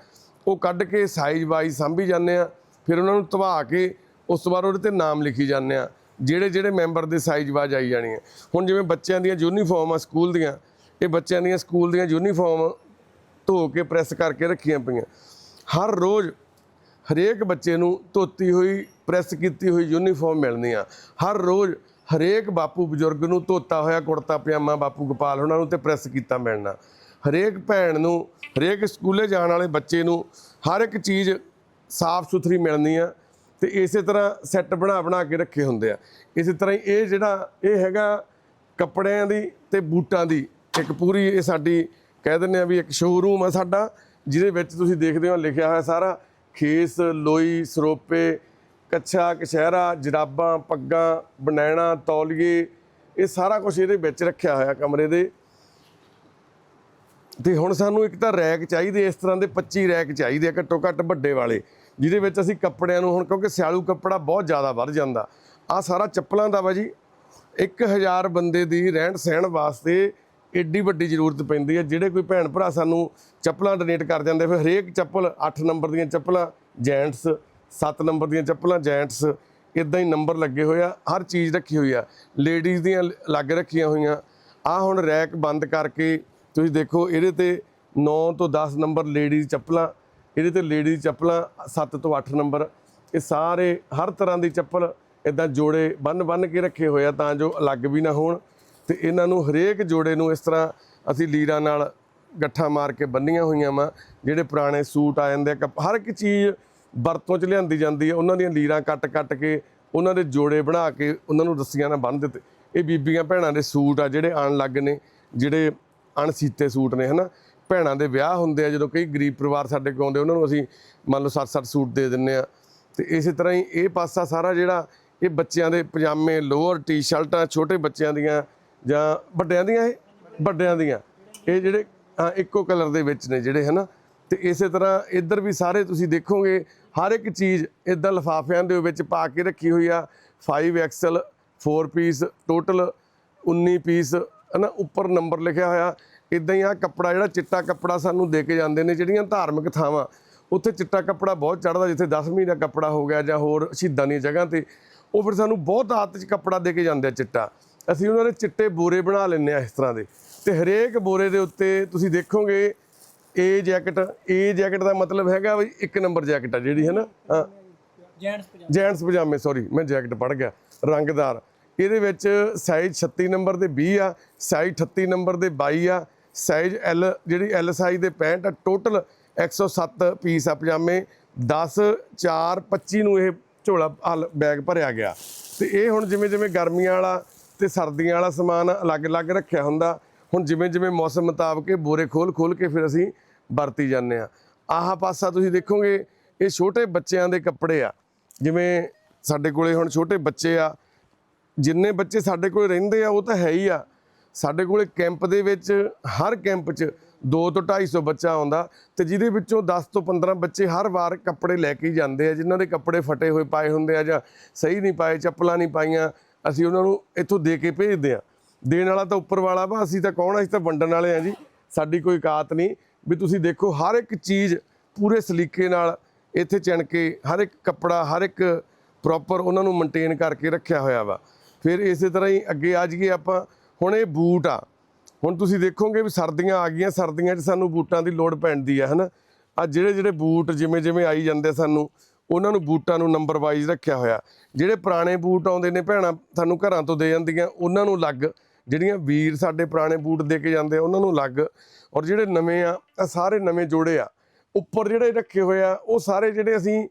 ਉਹ ਕੱਢ ਕੇ ਸਾਈਜ਼ ਵਾਈਜ਼ ਸਾਂਭੀ ਜਾਂਦੇ ਆ। ਫਿਰ ਉਹਨਾਂ ਨੂੰ ਧਵਾ ਕੇ ਉਸ ਤੋਂ ਬਾਅਦ ਉਹਦੇ ਤੇ ਨਾਮ ਲਿਖੀ ਜਾਂਦੇ ਆ। ਜਿਹੜੇ ਜਿਹੜੇ ਮੈਂਬਰ ਦੇ ਸਾਈਜ਼ ਵਾਜ ਆਈ ਜਾਣੀ ਹੈ ਹੁਣ ਜਿਵੇਂ ਬੱਚਿਆਂ ਦੀਆਂ ਯੂਨੀਫਾਰਮ ਆ ਸਕੂਲ ਦੀਆਂ ਇਹ ਬੱਚਿਆਂ ਦੀਆਂ ਸਕੂਲ ਦੀਆਂ ਯੂਨੀਫਾਰਮ ਧੋ ਕੇ ਪ੍ਰੈਸ ਕਰਕੇ ਰੱਖੀਆਂ ਪਈਆਂ। ਹਰ ਰੋਜ਼ ਹਰੇਕ ਬੱਚੇ ਨੂੰ ਧੋਤੀ ਹੋਈ, ਪ੍ਰੈਸ ਕੀਤੀ ਹੋਈ ਯੂਨੀਫਾਰਮ ਮਿਲਣੀ ਆ ਹਰ ਰੋਜ਼ ਹਰੇਕ ਬਾਪੂ ਬਜ਼ੁਰਗ ਨੂੰ ਧੋਤਾ ਹੋਇਆ ਕੁੜਤਾ, ਪਜਾਮਾ, ਬਾਪੂ ਗੋਪਾਲ ਉਹਨਾਂ ਨੂੰ ਤੇ ਪ੍ਰੈਸ ਕੀਤਾ ਮਿਲਣਾ। ਹਰੇਕ ਭੈਣ ਨੂੰ, ਹਰੇਕ ਸਕੂਲੇ ਜਾਣ ਵਾਲੇ ਬੱਚੇ ਨੂੰ ਹਰ ਇੱਕ ਚੀਜ਼ ਸਾਫ਼ ਸੁਥਰੀ ਮਿਲਣੀ ਆ ਤੇ ਇਸੇ ਤਰ੍ਹਾਂ ਸੈੱਟ ਬਣਾ ਬਣਾ ਕੇ ਰੱਖੇ ਹੁੰਦੇ ਆ। ਇਸੇ ਤਰ੍ਹਾਂ ਹੀ ਇਹ ਜਿਹੜਾ ਇਹ ਹੈਗਾ ਕੱਪੜਿਆਂ ਦੀ ਤੇ ਬੂਟਾਂ ਦੀ ਇੱਕ ਪੂਰੀ ਇਹ ਸਾਡੀ ਕਹਿ ਦਿੰਦੇ ਆ ਵੀ ਇੱਕ ਸ਼ੋਰੂਮ ਆ ਸਾਡਾ, ਜਿਹਦੇ ਵਿੱਚ ਤੁਸੀਂ ਦੇਖਦੇ ਹੋ ਲਿਖਿਆ ਹੋਇਆ ਸਾਰਾ, ਖੇਸ, ਲੋਈ, ਸਰੋਪੇ, ਕੱਛਾ ਕਸ਼ਹਿਰਾ ਜਰਾਬਾਂ, ਪੱਗਾਂ, ਬਨੈਣਾ, ਤੌਲੀਏ, ਇਹ ਸਾਰਾ ਕੁਝ ਇਹਦੇ ਵਿੱਚ ਰੱਖਿਆ ਹੋਇਆ ਕਮਰੇ ਦੇ। ਤੇ ਹੁਣ ਸਾਨੂੰ ਇੱਕ ਤਾਂ ਰੈਕ ਚਾਹੀਦੇ ਇਸ ਤਰ੍ਹਾਂ ਦੇ 25 ਰੈਕ ਚਾਹੀਦੇ ਆ ਘੱਟੋ ਘੱਟ ਵੱਡੇ ਵਾਲੇ, ਜਿਹਦੇ ਵਿੱਚ ਅਸੀਂ ਕੱਪੜਿਆਂ ਨੂੰ ਹੁਣ ਕਿਉਂਕਿ ਸਿਆਲੂ ਕੱਪੜਾ ਬਹੁਤ ਜ਼ਿਆਦਾ ਵੱਧ ਜਾਂਦਾ। ਆ ਸਾਰਾ ਚੱਪਲਾਂ ਦਾ ਵਾ ਜੀ 1000 ਬੰਦੇ ਦੀ ਰਹਿਣ ਸਹਿਣ ਵਾਸਤੇ ਏਡੀ ਵੱਡੀ ਜ਼ਰੂਰਤ ਪੈਂਦੀ ਹੈ, ਜਿਹੜੇ ਕੋਈ ਭੈਣ ਭਰਾ ਸਾਨੂੰ ਚੱਪਲਾਂ ਡੋਨੇਟ ਕਰ ਜਾਂਦੇ ਫਿਰ ਹਰੇਕ ਚੱਪਲ 8 ਨੰਬਰ ਦੀਆਂ ਚੱਪਲਾਂ ਜੈਂਟਸ 7 ਨੰਬਰ ਦੀਆਂ ਚੱਪਲਾਂ ਜੈਂਟਸ ਇਦਾਂ ਹੀ ਨੰਬਰ ਲੱਗੇ ਹੋਏ ਆ, ਹਰ ਚੀਜ਼ ਰੱਖੀ ਹੋਈ ਆ ਲੇਡੀਜ਼ ਦੀਆਂ ਅਲੱਗ ਰੱਖੀਆਂ ਹੋਈਆਂ। ਆ ਹੁਣ ਰੈਕ ਬੰਦ ਕਰਕੇ ਤੁਸੀਂ ਦੇਖੋ, ਇਹਦੇ ਤੇ 9 ਤੋਂ 10 ਨੰਬਰ ਲੇਡੀਜ਼ ਚੱਪਲਾਂ, ਇਹਦੇ ਤੇ ਲੇਡੀਜ਼ ਚੱਪਲਾਂ 7 ਤੋਂ 8 ਨੰਬਰ, ਇਹ ਸਾਰੇ ਹਰ ਤਰ੍ਹਾਂ ਦੀ ਚੱਪਲ ਇਦਾਂ ਜੋੜੇ ਬੰਨ ਬੰਨ ਕੇ ਰੱਖੇ ਹੋਏ ਆ, ਤਾਂ ਜੋ ਅਲੱਗ ਵੀ ਨਾ ਹੋਣ। ਤੇ ਇਹਨਾਂ ਨੂੰ ਹਰੇਕ ਜੋੜੇ ਨੂੰ ਇਸ ਤਰ੍ਹਾਂ ਅਸੀਂ ਲੀਰਾਂ ਨਾਲ ਗੱਠਾ ਮਾਰ ਕੇ ਬੰਨੀਆਂ ਹੋਈਆਂ ਵਾ, ਜਿਹੜੇ ਪੁਰਾਣੇ ਸੂਟ ਆ ਜਾਂਦੇ ਆ, ਕੱਪ- ਹਰ ਇੱਕ ਚੀਜ਼ ਵਰਤੋਂ ਚ ਲਿਆਂਦੀ ਜਾਂਦੀ ਹੈ ਉਹਨਾਂ ਦੀਆਂ ਲੀਰਾਂ ਕੱਟ ਕੱਟ ਕੇ ਉਹਨਾਂ ਦੇ ਜੋੜੇ ਬਣਾ ਕੇ ਉਹਨਾਂ ਨੂੰ ਰੱਸੀਆਂ ਨਾਲ ਬੰਨ੍ਹ ਦਿੱਤੇ। ਇਹ ਬੀਬੀਆਂ ਭੈਣਾਂ ਦੇ ਸੂਟ ਆ ਜਿਹੜੇ ਆਣ ਲੱਗ ਨੇ, ਜਿਹੜੇ ਅਣਸੀਤੇ ਸੂਟ ਨੇ, ਹਨਾ? ਭੈਣਾਂ ਦੇ ਵਿਆਹ ਹੁੰਦੇ ਆ, ਜਦੋਂ ਕਈ ਗਰੀਬ ਪਰਿਵਾਰ ਸਾਡੇ ਕੋਲ ਆਉਂਦੇ ਉਹਨਾਂ ਨੂੰ ਅਸੀਂ ਮੰਨ ਲਓ 7-7 ਸੂਟ ਦੇ ਦਿੰਨੇ ਆ। ਤੇ ਇਸੇ ਤਰ੍ਹਾਂ ਹੀ ਇਹ ਪਾਸਾ ਸਾਰਾ ਜਿਹੜਾ ਇਹ ਬੱਚਿਆਂ ਦੇ ਪਜਾਮੇ, ਲੋਅਰ, ਟੀ-ਸ਼ਰਟਾਂ, ਛੋਟੇ ਬੱਚਿਆਂ ਦੀਆਂ ਜਾਂ ਵੱਡਿਆਂ ਦੀਆਂ ਇਹ? ਵੱਡਿਆਂ ਦੀਆਂ। ਇਹ ਜਿਹੜੇ ਇੱਕੋ ਕਲਰ ਦੇ ਵਿੱਚ ਨੇ ਜਿਹੜੇ, ਹਨਾ? ਤੇ ਇਸੇ ਤਰ੍ਹਾਂ ਇੱਧਰ ਵੀ ਸਾਰੇ ਤੁਸੀਂ ਦੇਖੋਗੇ, ਹਰ ਇੱਕ ਚੀਜ਼ ਇਦਾਂ ਲਿਫਾਫਿਆਂ ਦੇ ਵਿੱਚ ਪਾ ਕੇ ਰੱਖੀ ਹੋਈ ਆ। 5XL 4 ਪੀਸ ਟੋਟਲ 19 ਪੀਸ ਹਨਾ? ਉੱਪਰ ਨੰਬਰ ਲਿਖਿਆ ਹੋਇਆ। ਇਦਾਂ ਹੀ ਆ ਕੱਪੜਾ, ਜਿਹੜਾ ਚਿੱਟਾ ਕੱਪੜਾ ਸਾਨੂੰ ਦੇ ਕੇ ਜਾਂਦੇ ਨੇ, ਜਿਹੜੀਆਂ ਧਾਰਮਿਕ ਥਾਵਾਂ। ਉੱਥੇ ਚਿੱਟਾ ਕੱਪੜਾ ਬਹੁਤ ਚੜਦਾ ਜਿੱਥੇ 10ਵੀਂ ਦਾ ਕੱਪੜਾ ਹੋ ਗਿਆ ਜਾਂ ਹੋਰ ਸ਼ਹੀਦਾਂ ਦੀਆਂ ਜਗ੍ਹਾ ਤੇ, ਉਹ ਫਿਰ ਸਾਨੂੰ ਬਹੁਤ ਆਦਤ 'ਚ ਕੱਪੜਾ ਦੇ ਕੇ ਜਾਂਦੇ ਆ ਚਿੱਟਾ। ਅਸੀਂ ਉਹਨਾਂ ਦੇ ਚਿੱਟੇ ਬੋਰੇ ਬਣਾ ਲੈਂਦੇ ਆ ਇਸ ਤਰ੍ਹਾਂ ਦੇ। ਤੇ ਹਰੇਕ ਬੋਰੇ ਦੇ ਉੱਤੇ ਤੁਸੀਂ ਦੇਖੋਗੇ ਏ ਜੈਕਟ ਏ ਜੈਕਟ ਦਾ ਮਤਲਬ ਹੈਗਾ ਵੀ ਇੱਕ ਨੰਬਰ ਜੈਕਟ ਆ ਜਿਹੜੀ ਹੈ। ਨਾ ਜੈਂਟਸ ਪਜਾਮਾ। ਜੈਂਟਸ ਪਜਾਮੇ ਸੌਰੀ ਮੈਂ ਜੈਕਟ ਪੜ ਗਿਆ। ਰੰਗਦਾਰ। ਇਹਦੇ ਵਿੱਚ ਸਾਈਜ਼ 36 ਨੰਬਰ ਦੇ 20 ਆ ਸਾਈਜ਼ 38 ਨੰਬਰ ਦੇ 22 ਆ ਸਾਈਜ਼ L ਜਿਹੜੀ L ਸਾਈਜ਼ ਦੇ 65 ਆ ਟੋਟਲ 107 ਪੀਸ ਆ ਪਜਾਮੇ। 10 4 25 ਨੂੰ ਇਹ ਝੋਲਾ ਬੈਗ ਭਰਿਆ ਗਿਆ। ਤੇ ਇਹ ਹੁਣ ਜਿਵੇਂ ਜਿਵੇਂ ਗਰਮੀਆਂ ਵਾਲਾ ਤੇ ਸਰਦੀਆਂ ਵਾਲਾ ਸਮਾਨ ਅਲੱਗ-ਅਲੱਗ ਰੱਖਿਆ ਹੁੰਦਾ। ਹੁਣ ਜਿਵੇਂ ਜਿਵੇਂ ਮੌਸਮ ਮੁਤਾਬਕ ਇਹ ਬੋਰੇ ਖੋਲ ਖੋਲ ਕੇ ਫਿਰ ਅਸੀਂ ਵਰਤੀ ਜਾਂਦੇ ਆ ਆਹ ਪਾਸਾ ਤੁਸੀਂ ਦੇਖੋਗੇ, ਇਹ ਛੋਟੇ ਬੱਚਿਆਂ ਦੇ ਕੱਪੜੇ ਆ। ਜਿਵੇਂ ਸਾਡੇ ਕੋਲੇ ਹੁਣ ਛੋਟੇ ਬੱਚੇ ਆ। ਜਿੰਨੇ ਬੱਚੇ ਸਾਡੇ ਕੋਲ ਰਹਿੰਦੇ ਆ, ਉਹ ਤਾਂ ਹੈ ਹੀ ਆ। ਸਾਡੇ ਕੋਲੇ ਕੈਂਪ ਦੇ ਵਿੱਚ, ਹਰ ਕੈਂਪ 'ਚ 2 ਤੋਂ 250 ਬੱਚਾ ਆਉਂਦਾ। ਤੇ ਜਿਹਦੇ ਵਿੱਚੋਂ 10 ਤੋਂ 15 ਬੱਚੇ ਹਰ ਵਾਰ ਕੱਪੜੇ ਲੈ ਕੇ ਜਾਂਦੇ ਆ। ਜਿਨ੍ਹਾਂ ਦੇ ਕੱਪੜੇ ਫਟੇ ਹੋਏ, ਪਾਏ ਹੁੰਦੇ ਆ ਜਾਂ ਸਹੀ ਨਹੀਂ ਪਾਏ, ਚੱਪਲਾਂ ਨਹੀਂ ਪਾਈਆਂ। ਅਸੀਂ ਉਹਨਾਂ ਨੂੰ ਇੱਥੋਂ ਦੇ ਕੇ ਭੇਜਦੇ ਆ ਦੇਣ ਵਾਲਾ ਤਾਂ ਉੱਪਰ ਵਾਲਾ ਵਾ, ਅਸੀਂ ਤਾਂ ਕੌਣ ਅਸੀਂ ਤਾਂ ਵੰਡਣ ਵਾਲੇ ਆ ਜੀ। ਸਾਡੀ ਕੋਈ ਕਾਤ ਨਹੀਂ। ਵੀ ਤੁਸੀਂ ਦੇਖੋ, ਹਰ ਇੱਕ ਚੀਜ਼ ਪੂਰੇ ਸਲੀਕੇ ਨਾਲ ਇੱਥੇ ਚਿਣ ਕੇ, ਹਰ ਇੱਕ ਕੱਪੜਾ, ਹਰ ਇੱਕ ਪ੍ਰੋਪਰ ਉਹਨਾਂ ਨੂੰ ਮੇਨਟੇਨ ਕਰਕੇ ਰੱਖਿਆ ਹੋਇਆ ਵਾ। ਫਿਰ ਇਸੇ ਤਰ੍ਹਾਂ ਹੀ ਅੱਗੇ ਆ ਜਾਈਏ ਆਪਾਂ। ਹੁਣ ਇਹ ਬੂਟ ਆ। ਹੁਣ ਤੁਸੀਂ ਦੇਖੋਗੇ ਵੀ ਸਰਦੀਆਂ ਆ ਗਈਆਂ, ਸਰਦੀਆਂ 'ਚ ਸਾਨੂੰ ਬੂਟਾਂ ਦੀ ਲੋੜ ਪੈਂਦੀ ਆ, ਹਨਾ? ਆ ਜਿਹੜੇ ਜਿਹੜੇ ਬੂਟ ਜਿਵੇਂ ਜਿਵੇਂ ਆਈ ਜਾਂਦੇ ਸਾਨੂੰ ਉਹਨਾਂ ਨੂੰ ਬੂਟਾਂ ਨੂੰ ਨੰਬਰ ਵਾਈਜ਼ ਰੱਖਿਆ ਹੋਇਆ। ਜਿਹੜੇ ਪੁਰਾਣੇ ਬੂਟ ਆਉਂਦੇ ਨੇ ਭੈਣਾਂ, ਸਾਨੂੰ ਘਰਾਂ ਤੋਂ ਦੇ ਜਾਂਦੀਆਂ, ਉਹਨਾਂ ਨੂੰ ਅਲੱਗ। ਜਿਹੜੀਆਂ ਵੀਰ ਸਾਡੇ ਪੁਰਾਣੇ ਬੂਟ ਦੇ ਕੇ ਜਾਂਦੇ ਆ, ਉਹਨਾਂ ਨੂੰ ਅਲੱਗ। ਔਰ ਜਿਹੜੇ ਨਵੇਂ ਆ, ਇਹ ਸਾਰੇ ਨਵੇਂ ਜੋੜੇ ਆ। ਉੱਪਰ ਜਿਹੜੇ ਰੱਖੇ ਹੋਏ ਆ, ਉਹ ਸਾਰੇ ਜਿਹੜੇ ਅਸੀਂ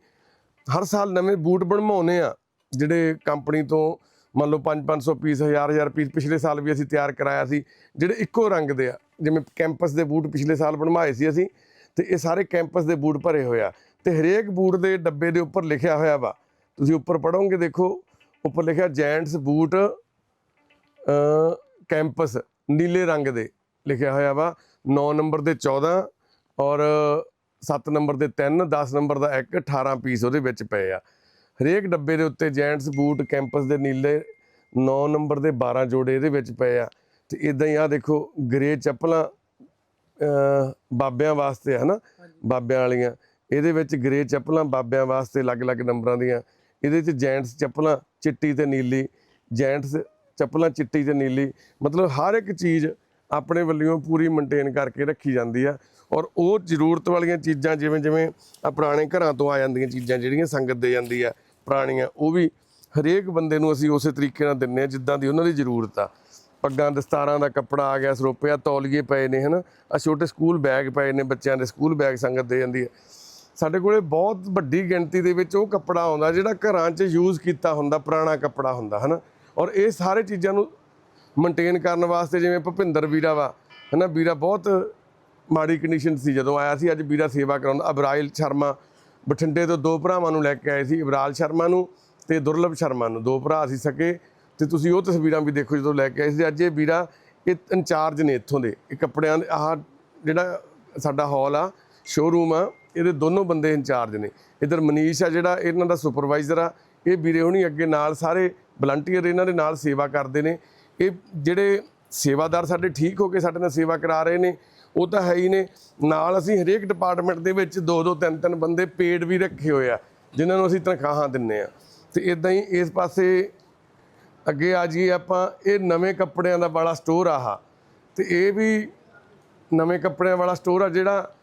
ਹਰ ਸਾਲ ਨਵੇਂ ਬੂਟ ਬਣਵਾਉਨੇ ਆ। ਜਿਹੜੇ ਕੰਪਨੀ ਤੋਂ, ਮੰਨ ਲਓ 5-500 ਪੀਸ 1000-1000 ਪੀਸ ਪਿਛਲੇ ਸਾਲ ਵੀ ਅਸੀਂ ਤਿਆਰ ਕਰਾਇਆ ਸੀ। ਜਿਹੜੇ ਇੱਕੋ ਰੰਗ ਦੇ ਆ, ਜਿਵੇਂ ਕੈਂਪਸ ਦੇ ਬੂਟ ਪਿਛਲੇ ਸਾਲ ਬਣਵਾਏ ਸੀ ਅਸੀਂ, ਤੇ ਇਹ ਸਾਰੇ ਕੈਂਪਸ ਦੇ ਬੂਟ ਭਰੇ ਹੋਏ ਆ। ਤੇ ਹਰੇਕ ਬੂਟ ਦੇ ਡੱਬੇ ਦੇ ਉੱਪਰ ਲਿਖਿਆ ਹੋਇਆ ਵਾ। ਤੁਸੀਂ ਉੱਪਰ ਪੜੋਗੇ ਦੇਖੋ, ਉੱਪਰ ਲਿਖਿਆ ਜੈਂਟਸ ਬੂਟ ਕੈਂਪਸ, ਨੀਲੇ ਰੰਗ ਦੇ ਲਿਖਿਆ ਹੋਇਆ ਵਾ। 9 ਨੰਬਰ ਦੇ 14 ਔਰ 7 ਨੰਬਰ ਦੇ 3 10 ਨੰਬਰ ਦਾ 1 18 ਪੀਸ ਉਹਦੇ ਵਿੱਚ ਪਏ ਆ। ਹਰੇਕ ਡੱਬੇ ਦੇ ਉੱਤੇ ਜੈਂਟਸ ਬੂਟ, ਕੈਂਪਸ ਦੇ ਨੀਲੇ 9 ਨੰਬਰ ਦੇ 12 ਜੋੜੇ ਇਹਦੇ ਵਿੱਚ ਪਏ ਆ। ਤੇ ਇਦਾਂ ਹੀ ਆ ਦੇਖੋ ਗ੍ਰੇ ਚੱਪਲਾਂ ਬਾਬਿਆਂ ਵਾਸਤੇ ਹੈ ਨਾ ਬਾਬਿਆਂ ਵਾਲੀਆਂ। ਇਹਦੇ ਵਿੱਚ ਗ੍ਰੇ ਚੱਪਲਾਂ ਬਾਬਿਆਂ ਵਾਸਤੇ ਅਲੱਗ-ਅਲੱਗ ਨੰਬਰਾਂ ਦੀਆਂ। ਇਹਦੇ 'ਚ ਜੈਂਟਸ ਚੱਪਲਾਂ ਚਿੱਟੀ ਤੇ ਨੀਲੀ। ਜੈਂਟਸ ਚੱਪਲਾਂ ਚਿੱਟੀ ਤੇ ਨੀਲੀ। ਮਤਲਬ ਹਰ ਇੱਕ ਚੀਜ਼ ਆਪਣੇ ਵੱਲੋਂ ਪੂਰੀ ਮੇਨਟੇਨ ਕਰਕੇ ਰੱਖੀ ਜਾਂਦੀ ਆ। ਔਰ ਉਹ ਜ਼ਰੂਰਤ ਵਾਲੀਆਂ ਚੀਜ਼ਾਂ ਜਿਵੇਂ ਜਿਵੇਂ ਆ ਪੁਰਾਣੇ ਘਰਾਂ ਤੋਂ ਆ ਜਾਂਦੀਆਂ ਚੀਜ਼ਾਂ ਜਿਹੜੀਆਂ ਸੰਗਤ ਦੇ ਜਾਂਦੀ ਆ, ਪੁਰਾਣੀਆਂ, ਉਹ ਵੀ ਹਰੇਕ ਬੰਦੇ ਨੂੰ ਅਸੀਂ ਉਸੇ ਤਰੀਕੇ ਨਾਲ ਦਿੰਨੇ ਆ ਜਿੱਦਾਂ ਦੀ ਉਹਨਾਂ ਦੀ ਜ਼ਰੂਰਤ ਆ। ਪੱਗਾਂ ਦਸਤਾਰਾਂ ਦਾ ਕੱਪੜਾ ਆ ਗਿਆ, ਸਰੋਪਿਆ ਤੌਲੀਏ ਪਏ ਨੇ, ਹਨਾ? ਆ ਛੋਟੇ ਸਕੂਲ ਬੈਗ ਪਏ ਨੇ, ਬੱਚਿਆਂ ਦੇ ਸਕੂਲ ਬੈਗ ਸੰਗਤ ਦੇ ਜਾਂਦੀ ਹੈ ਸਾਡੇ ਕੋਲੇ ਬਹੁਤ ਵੱਡੀ ਗਿਣਤੀ ਦੇ ਵਿੱਚ ਉਹ ਕੱਪੜਾ ਆਉਂਦਾ ਜਿਹੜਾ ਘਰਾਂ 'ਚ ਯੂਜ਼ ਕੀਤਾ ਹੁੰਦਾ, ਪੁਰਾਣਾ ਕੱਪੜਾ ਹੁੰਦਾ, ਹਨਾ? ਔਰ ਇਹ ਸਾਰੇ ਚੀਜ਼ਾਂ ਨੂੰ ਮੇਨਟੇਨ ਕਰਨ ਵਾਸਤੇ ਜਿਵੇਂ ਭੁਪਿੰਦਰ ਵੀਰਾ ਵਾ, ਹਨਾ? ਵੀਰਾ ਬਹੁਤ ਮਾੜੀ ਕੰਡੀਸ਼ਨ ਸੀ ਜਦੋਂ ਆਇਆ ਸੀ, ਅੱਜ ਵੀਰਾ ਸੇਵਾ ਕਰਾਉਂਦਾ, ਅਬਰਾਇਲ ਸ਼ਰਮਾ ਬਠਿੰਡੇ ਤੋਂ ਦੋ ਭਰਾਵਾਂ ਨੂੰ ਲੈ ਕੇ ਆਏ ਸੀ, ਅਬਰਾਲ ਸ਼ਰਮਾ ਨੂੰ ਤੇ ਦੁਰਲਭ ਸ਼ਰਮਾ ਨੂੰ, ਦੋ ਭਰਾ ਸੀ ਸਕੇ। ਤੇ ਤੁਸੀਂ ਉਹ ਤਸਵੀਰਾਂ ਵੀ ਦੇਖੋ ਜਦੋਂ ਲੈ ਕੇ ਆਏ ਸੀ, ਅੱਜ ਇਹ ਵੀਰਾ ਇਹ ਇੰਚਾਰਜ ਨੇ ਇੱਥੋਂ ਦੇ, ਇਹ ਕੱਪੜਿਆਂ ਦੇ, ਆਹ ਜਿਹੜਾ ਸਾਡਾ ਹਾਲ ਆ ਸ਼ੋਰੂਮ ਆ ਇਹਦੇ ਦੋਨੋਂ ਬੰਦੇ ਇੰਚਾਰਜ ਨੇ। ਇਧਰ ਮਨੀਸ਼ ਆ ਜਿਹੜਾ, ਇਹਨਾਂ ਦਾ ਸੁਪਰਵਾਈਜ਼ਰ ਆ। ਇਹ ਵੀਰੇ ਹੁਣੀ ਅੱਗੇ ਨਾਲ ਸਾਰੇ ਵਲੰਟੀਅਰ ਇਹਨਾਂ ਦੇ ਨਾਲ ਸੇਵਾ ਕਰਦੇ ਨੇ। ਇਹ ਜਿਹੜੇ ਸੇਵਾਦਾਰ ਸਾਡੇ ਠੀਕ ਹੋ ਕੇ ਸਾਡੇ ਨਾਲ ਸੇਵਾ ਕਰਾ ਰਹੇ ਨੇ, ਉਹ ਤਾਂ ਹੈ ਹੀ ਨੇ। ਨਾਲ ਅਸੀਂ ਹਰੇਕ ਡਿਪਾਰਟਮੈਂਟ ਦੇ ਵਿੱਚ ਦੋ ਦੋ, ਤਿੰਨ ਤਿੰਨ ਬੰਦੇ ਪੇਡ ਵੀ ਰੱਖੇ ਹੋਏ ਆ, ਜਿਨ੍ਹਾਂ ਨੂੰ ਅਸੀਂ ਤਨਖਾਹਾਂ ਦਿੰਨੇ ਆ। ਤੇ ਇਦਾਂ ਹੀ ਇਸ ਪਾਸੇ ਅੱਗੇ ਆ ਜਾਈਏ ਆਪਾਂ, ਇਹ ਨਵੇਂ ਕੱਪੜਿਆਂ ਦਾ ਵਾਲਾ ਸਟੋਰ ਆਹਾ। ਤੇ ਇਹ ਵੀ ਨਵੇਂ ਕੱਪੜਿਆਂ ਵਾਲਾ ਸਟੋਰ ਆ ਜਿਹੜਾ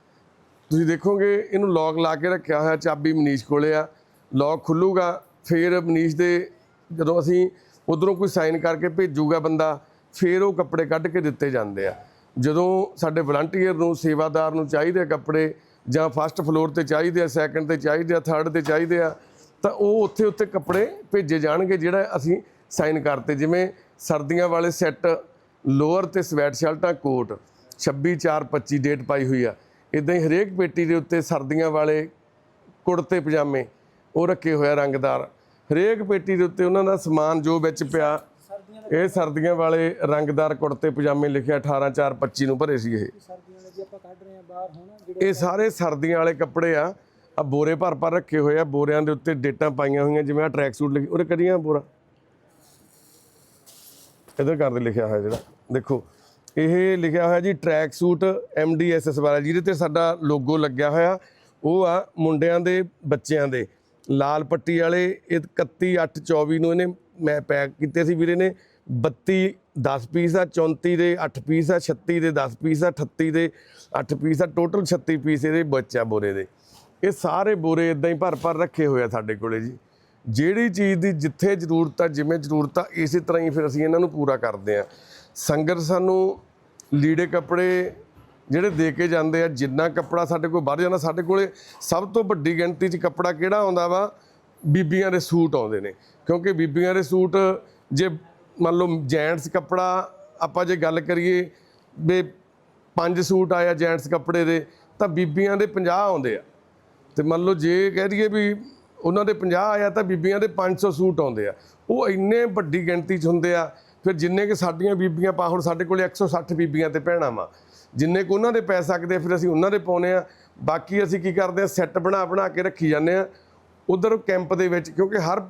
ਤੁਸੀਂ ਦੇਖੋਗੇ ਇਹਨੂੰ ਲੌਕ ਲਾ ਕੇ ਰੱਖਿਆ ਹੋਇਆ ਚਾਬੀ ਮਨੀਸ਼ ਕੋਲੇ ਆ। ਲੌਕ ਖੁੱਲੂਗਾ, ਫਿਰ ਮਨੀਸ਼ ਦੇ ਜਦੋਂ ਅਸੀਂ ਉਧਰੋਂ ਕੋਈ ਸਾਈਨ ਕਰਕੇ ਭੇਜੂਗਾ ਬੰਦਾ, ਫਿਰ ਉਹ ਕੱਪੜੇ ਕੱਢ ਕੇ ਦਿੱਤੇ ਜਾਂਦੇ ਆ। ਜਦੋਂ ਸਾਡੇ ਵਲੰਟੀਅਰ ਨੂੰ, ਸੇਵਾਦਾਰ ਨੂੰ ਚਾਹੀਦੇ ਆ ਕੱਪੜੇ, ਜਾਂ ਫਸਟ ਫਲੋਰ ਤੇ ਚਾਹੀਦੇ ਆ ਸੈਕੰਡ ਤੇ ਚਾਹੀਦੇ ਆ ਥਰਡ ਤੇ ਚਾਹੀਦੇ ਆ, ਤਾਂ ਉਹ ਉੱਥੇ ਉੱਥੇ ਕੱਪੜੇ ਭੇਜੇ ਜਾਣਗੇ ਜਿਹੜਾ ਅਸੀਂ ਸਾਈਨ ਕਰਤੇ। ਜਿਵੇਂ ਸਰਦੀਆਂ ਵਾਲੇ ਸੈੱਟ ਲੋਅਰ ਤੇ ਸਵੈਟ ਸ਼ਰਟਾਂ ਕੋਟ। 26/4/25 ਡੇਟ ਪਾਈ ਹੋਈ ਆ। ਇਦਾਂ ਹੀ ਹਰੇਕ ਪੇਟੀ ਦੇ ਉੱਤੇ ਸਰਦੀਆਂ ਵਾਲੇ ਕੁੜਤੇ, ਪਜਾਮੇ ਉਹ ਰੱਖੇ ਹੋਇਆ ਰੰਗਦਾਰ। ਹਰੇਕ ਪੇਟੀ ਦੇ ਉੱਤੇ ਉਹਨਾਂ ਦਾ ਸਮਾਨ ਜੋ ਵਿੱਚ ਪਿਆ, ਇਹ ਸਰਦੀਆਂ ਵਾਲੇ ਰੰਗਦਾਰ ਕੁੜਤੇ, ਪਜਾਮੇ ਲਿਖਿਆ 18/4/25 ਨੂੰ ਭਰੇ ਸੀ ਇਹ। ਸਰਦੀਆਂ ਦੇ ਜੇ ਆਪਾਂ ਕੱਢ ਰਹੇ ਆ ਬਾਹਰ ਹੁਣ ਇਹ ਸਾਰੇ ਸਰਦੀਆਂ ਵਾਲੇ ਕੱਪੜੇ ਆ। ਆ ਬੋਰੇ ਭਰ ਭਰ ਰੱਖੇ ਹੋਏ ਆ। ਬੋਰਿਆਂ ਦੇ ਉੱਤੇ ਡੇਟਾਂ ਪਾਈਆਂ ਹੋਈਆਂ ਜਿਵੇਂ ਆ ਟਰੈਕ ਸੂਟ ਲਿਖੀ ਉਹਦੇ ਕਰੀਆਂ ਬੋਰਾ? ਇਧਰ ਕਰਦੇ ਲਿਖਿਆ ਹੋਇਆ ਜਿਹੜਾ। ਦੇਖੋ ਇਹ ਲਿਖਿਆ ਹੋਇਆ ਜੀ ਟਰੈਕ ਸੂਟ ਐਮਡੀਐਸਐਸ ਵਾਲਾ, ਜਿਹਦੇ ਤੇ ਸਾਡਾ ਲੋਗੋ ਲੱਗਿਆ ਹੋਇਆ। ਉਹ ਆ ਮੁੰਡਿਆਂ ਦੇ, ਬੱਚਿਆਂ ਦੇ। ਲਾਲ ਪੱਟੀ ਵਾਲੇ, ਇਹ 31 8 24 ਨੂੰ ਇਹਨੇ ਮੈਂ ਪੈਕ ਕੀਤੇ ਸੀ ਵੀਰੇ ਨੇ। 32 10 ਪੀਸ ਆ 34 ਦੇ 8 ਪੀਸ ਆ 36 ਦੇ 10 ਪੀਸ ਆ 38 ਦੇ 8 ਪੀਸ ਆ ਟੋਟਲ 36 ਪੀਸ ਇਹਦੇ ਬੱਚਾ ਬੋਰੇ ਦੇ। ਇਹ ਸਾਰੇ ਬੋਰੇ ਇਦਾਂ ਹੀ ਭਰ ਭਰ ਰੱਖੇ ਹੋਏ ਆ ਸਾਡੇ ਕੋਲੇ ਜੀ। ਜਿਹੜੀ ਚੀਜ਼ ਦੀ ਜਿੱਥੇ ਜ਼ਰੂਰਤ ਆ, ਜਿਵੇਂ ਜ਼ਰੂਰਤ ਆ, ਇਸੇ ਤਰ੍ਹਾਂ ਹੀ ਫਿਰ ਅਸੀਂ ਇਹਨਾਂ ਨੂੰ ਪੂਰਾ ਕਰਦੇ ਆ। ਸੰਗਤ ਸਾਨੂੰ ਲੀੜੇ ਕੱਪੜੇ ਜਿਹੜੇ ਦੇ ਕੇ ਜਾਂਦੇ ਆ, ਜਿੰਨਾ ਕੱਪੜਾ ਸਾਡੇ ਕੋਲ ਬਾਹਰ ਜਾਂਦਾ, ਸਾਡੇ ਕੋਲੇ ਸਭ ਤੋਂ ਵੱਡੀ ਗਿਣਤੀ 'ਚ ਕੱਪੜਾ ਕਿਹੜਾ ਆਉਂਦਾ ਵਾ? ਬੀਬੀਆਂ ਦੇ ਸੂਟ ਆਉਂਦੇ ਨੇ। ਕਿਉਂਕਿ ਬੀਬੀਆਂ ਦੇ ਸੂਟ ਜੇ ਮੰਨ ਲਓ ਜੈਂਟਸ ਕੱਪੜਾ, ਆਪਾਂ ਜੇ ਗੱਲ ਕਰੀਏ ਵੀ ਪੰਜ ਸੂਟ ਆਇਆ ਜੈਂਟਸ ਕੱਪੜੇ ਦੇ, ਤਾਂ ਬੀਬੀਆਂ ਦੇ 50 ਆਉਂਦੇ ਆ। ਤੇ ਮੰਨ ਲਓ ਜੇ ਕਹਿ ਦਈਏ ਵੀ ਉਹਨਾਂ ਦੇ 50 ਆਇਆ, ਤਾਂ ਬੀਬੀਆਂ ਦੇ 500 ਸੂਟ ਆਉਂਦੇ ਆ। ਉਹ ਇੰਨੇ ਵੱਡੀ ਗਿਣਤੀ 'ਚ ਹੁੰਦੇ ਆ ਫਿਰ ਜਿੰਨੇ ਕਿ ਸਾਡੀਆਂ ਬੀਬੀਆਂ ਪਾ ਹੁਣ ਸਾਡੇ ਕੋਲੇ 160 ਬੀਬੀਆਂ ਤੇ ਭੈਣਾਂ ਵਾ। ਜਿੰਨੇ ਕੁ ਉਹਨਾਂ ਦੇ ਪੈ ਸਕਦੇ ਫਿਰ ਅਸੀਂ ਉਹਨਾਂ ਦੇ ਪਾਉਨੇ ਆ। ਬਾਕੀ ਅਸੀਂ ਕੀ ਕਰਦੇ ਆ, ਸੈੱਟ ਬਣਾ ਬਣਾ ਕੇ ਰੱਖੀ ਜਾਂਦੇ ਆ। ਉਧਰ ਕੈਂਪ ਦੇ ਵਿੱਚ, ਕਿਉਂਕਿ ਹਰ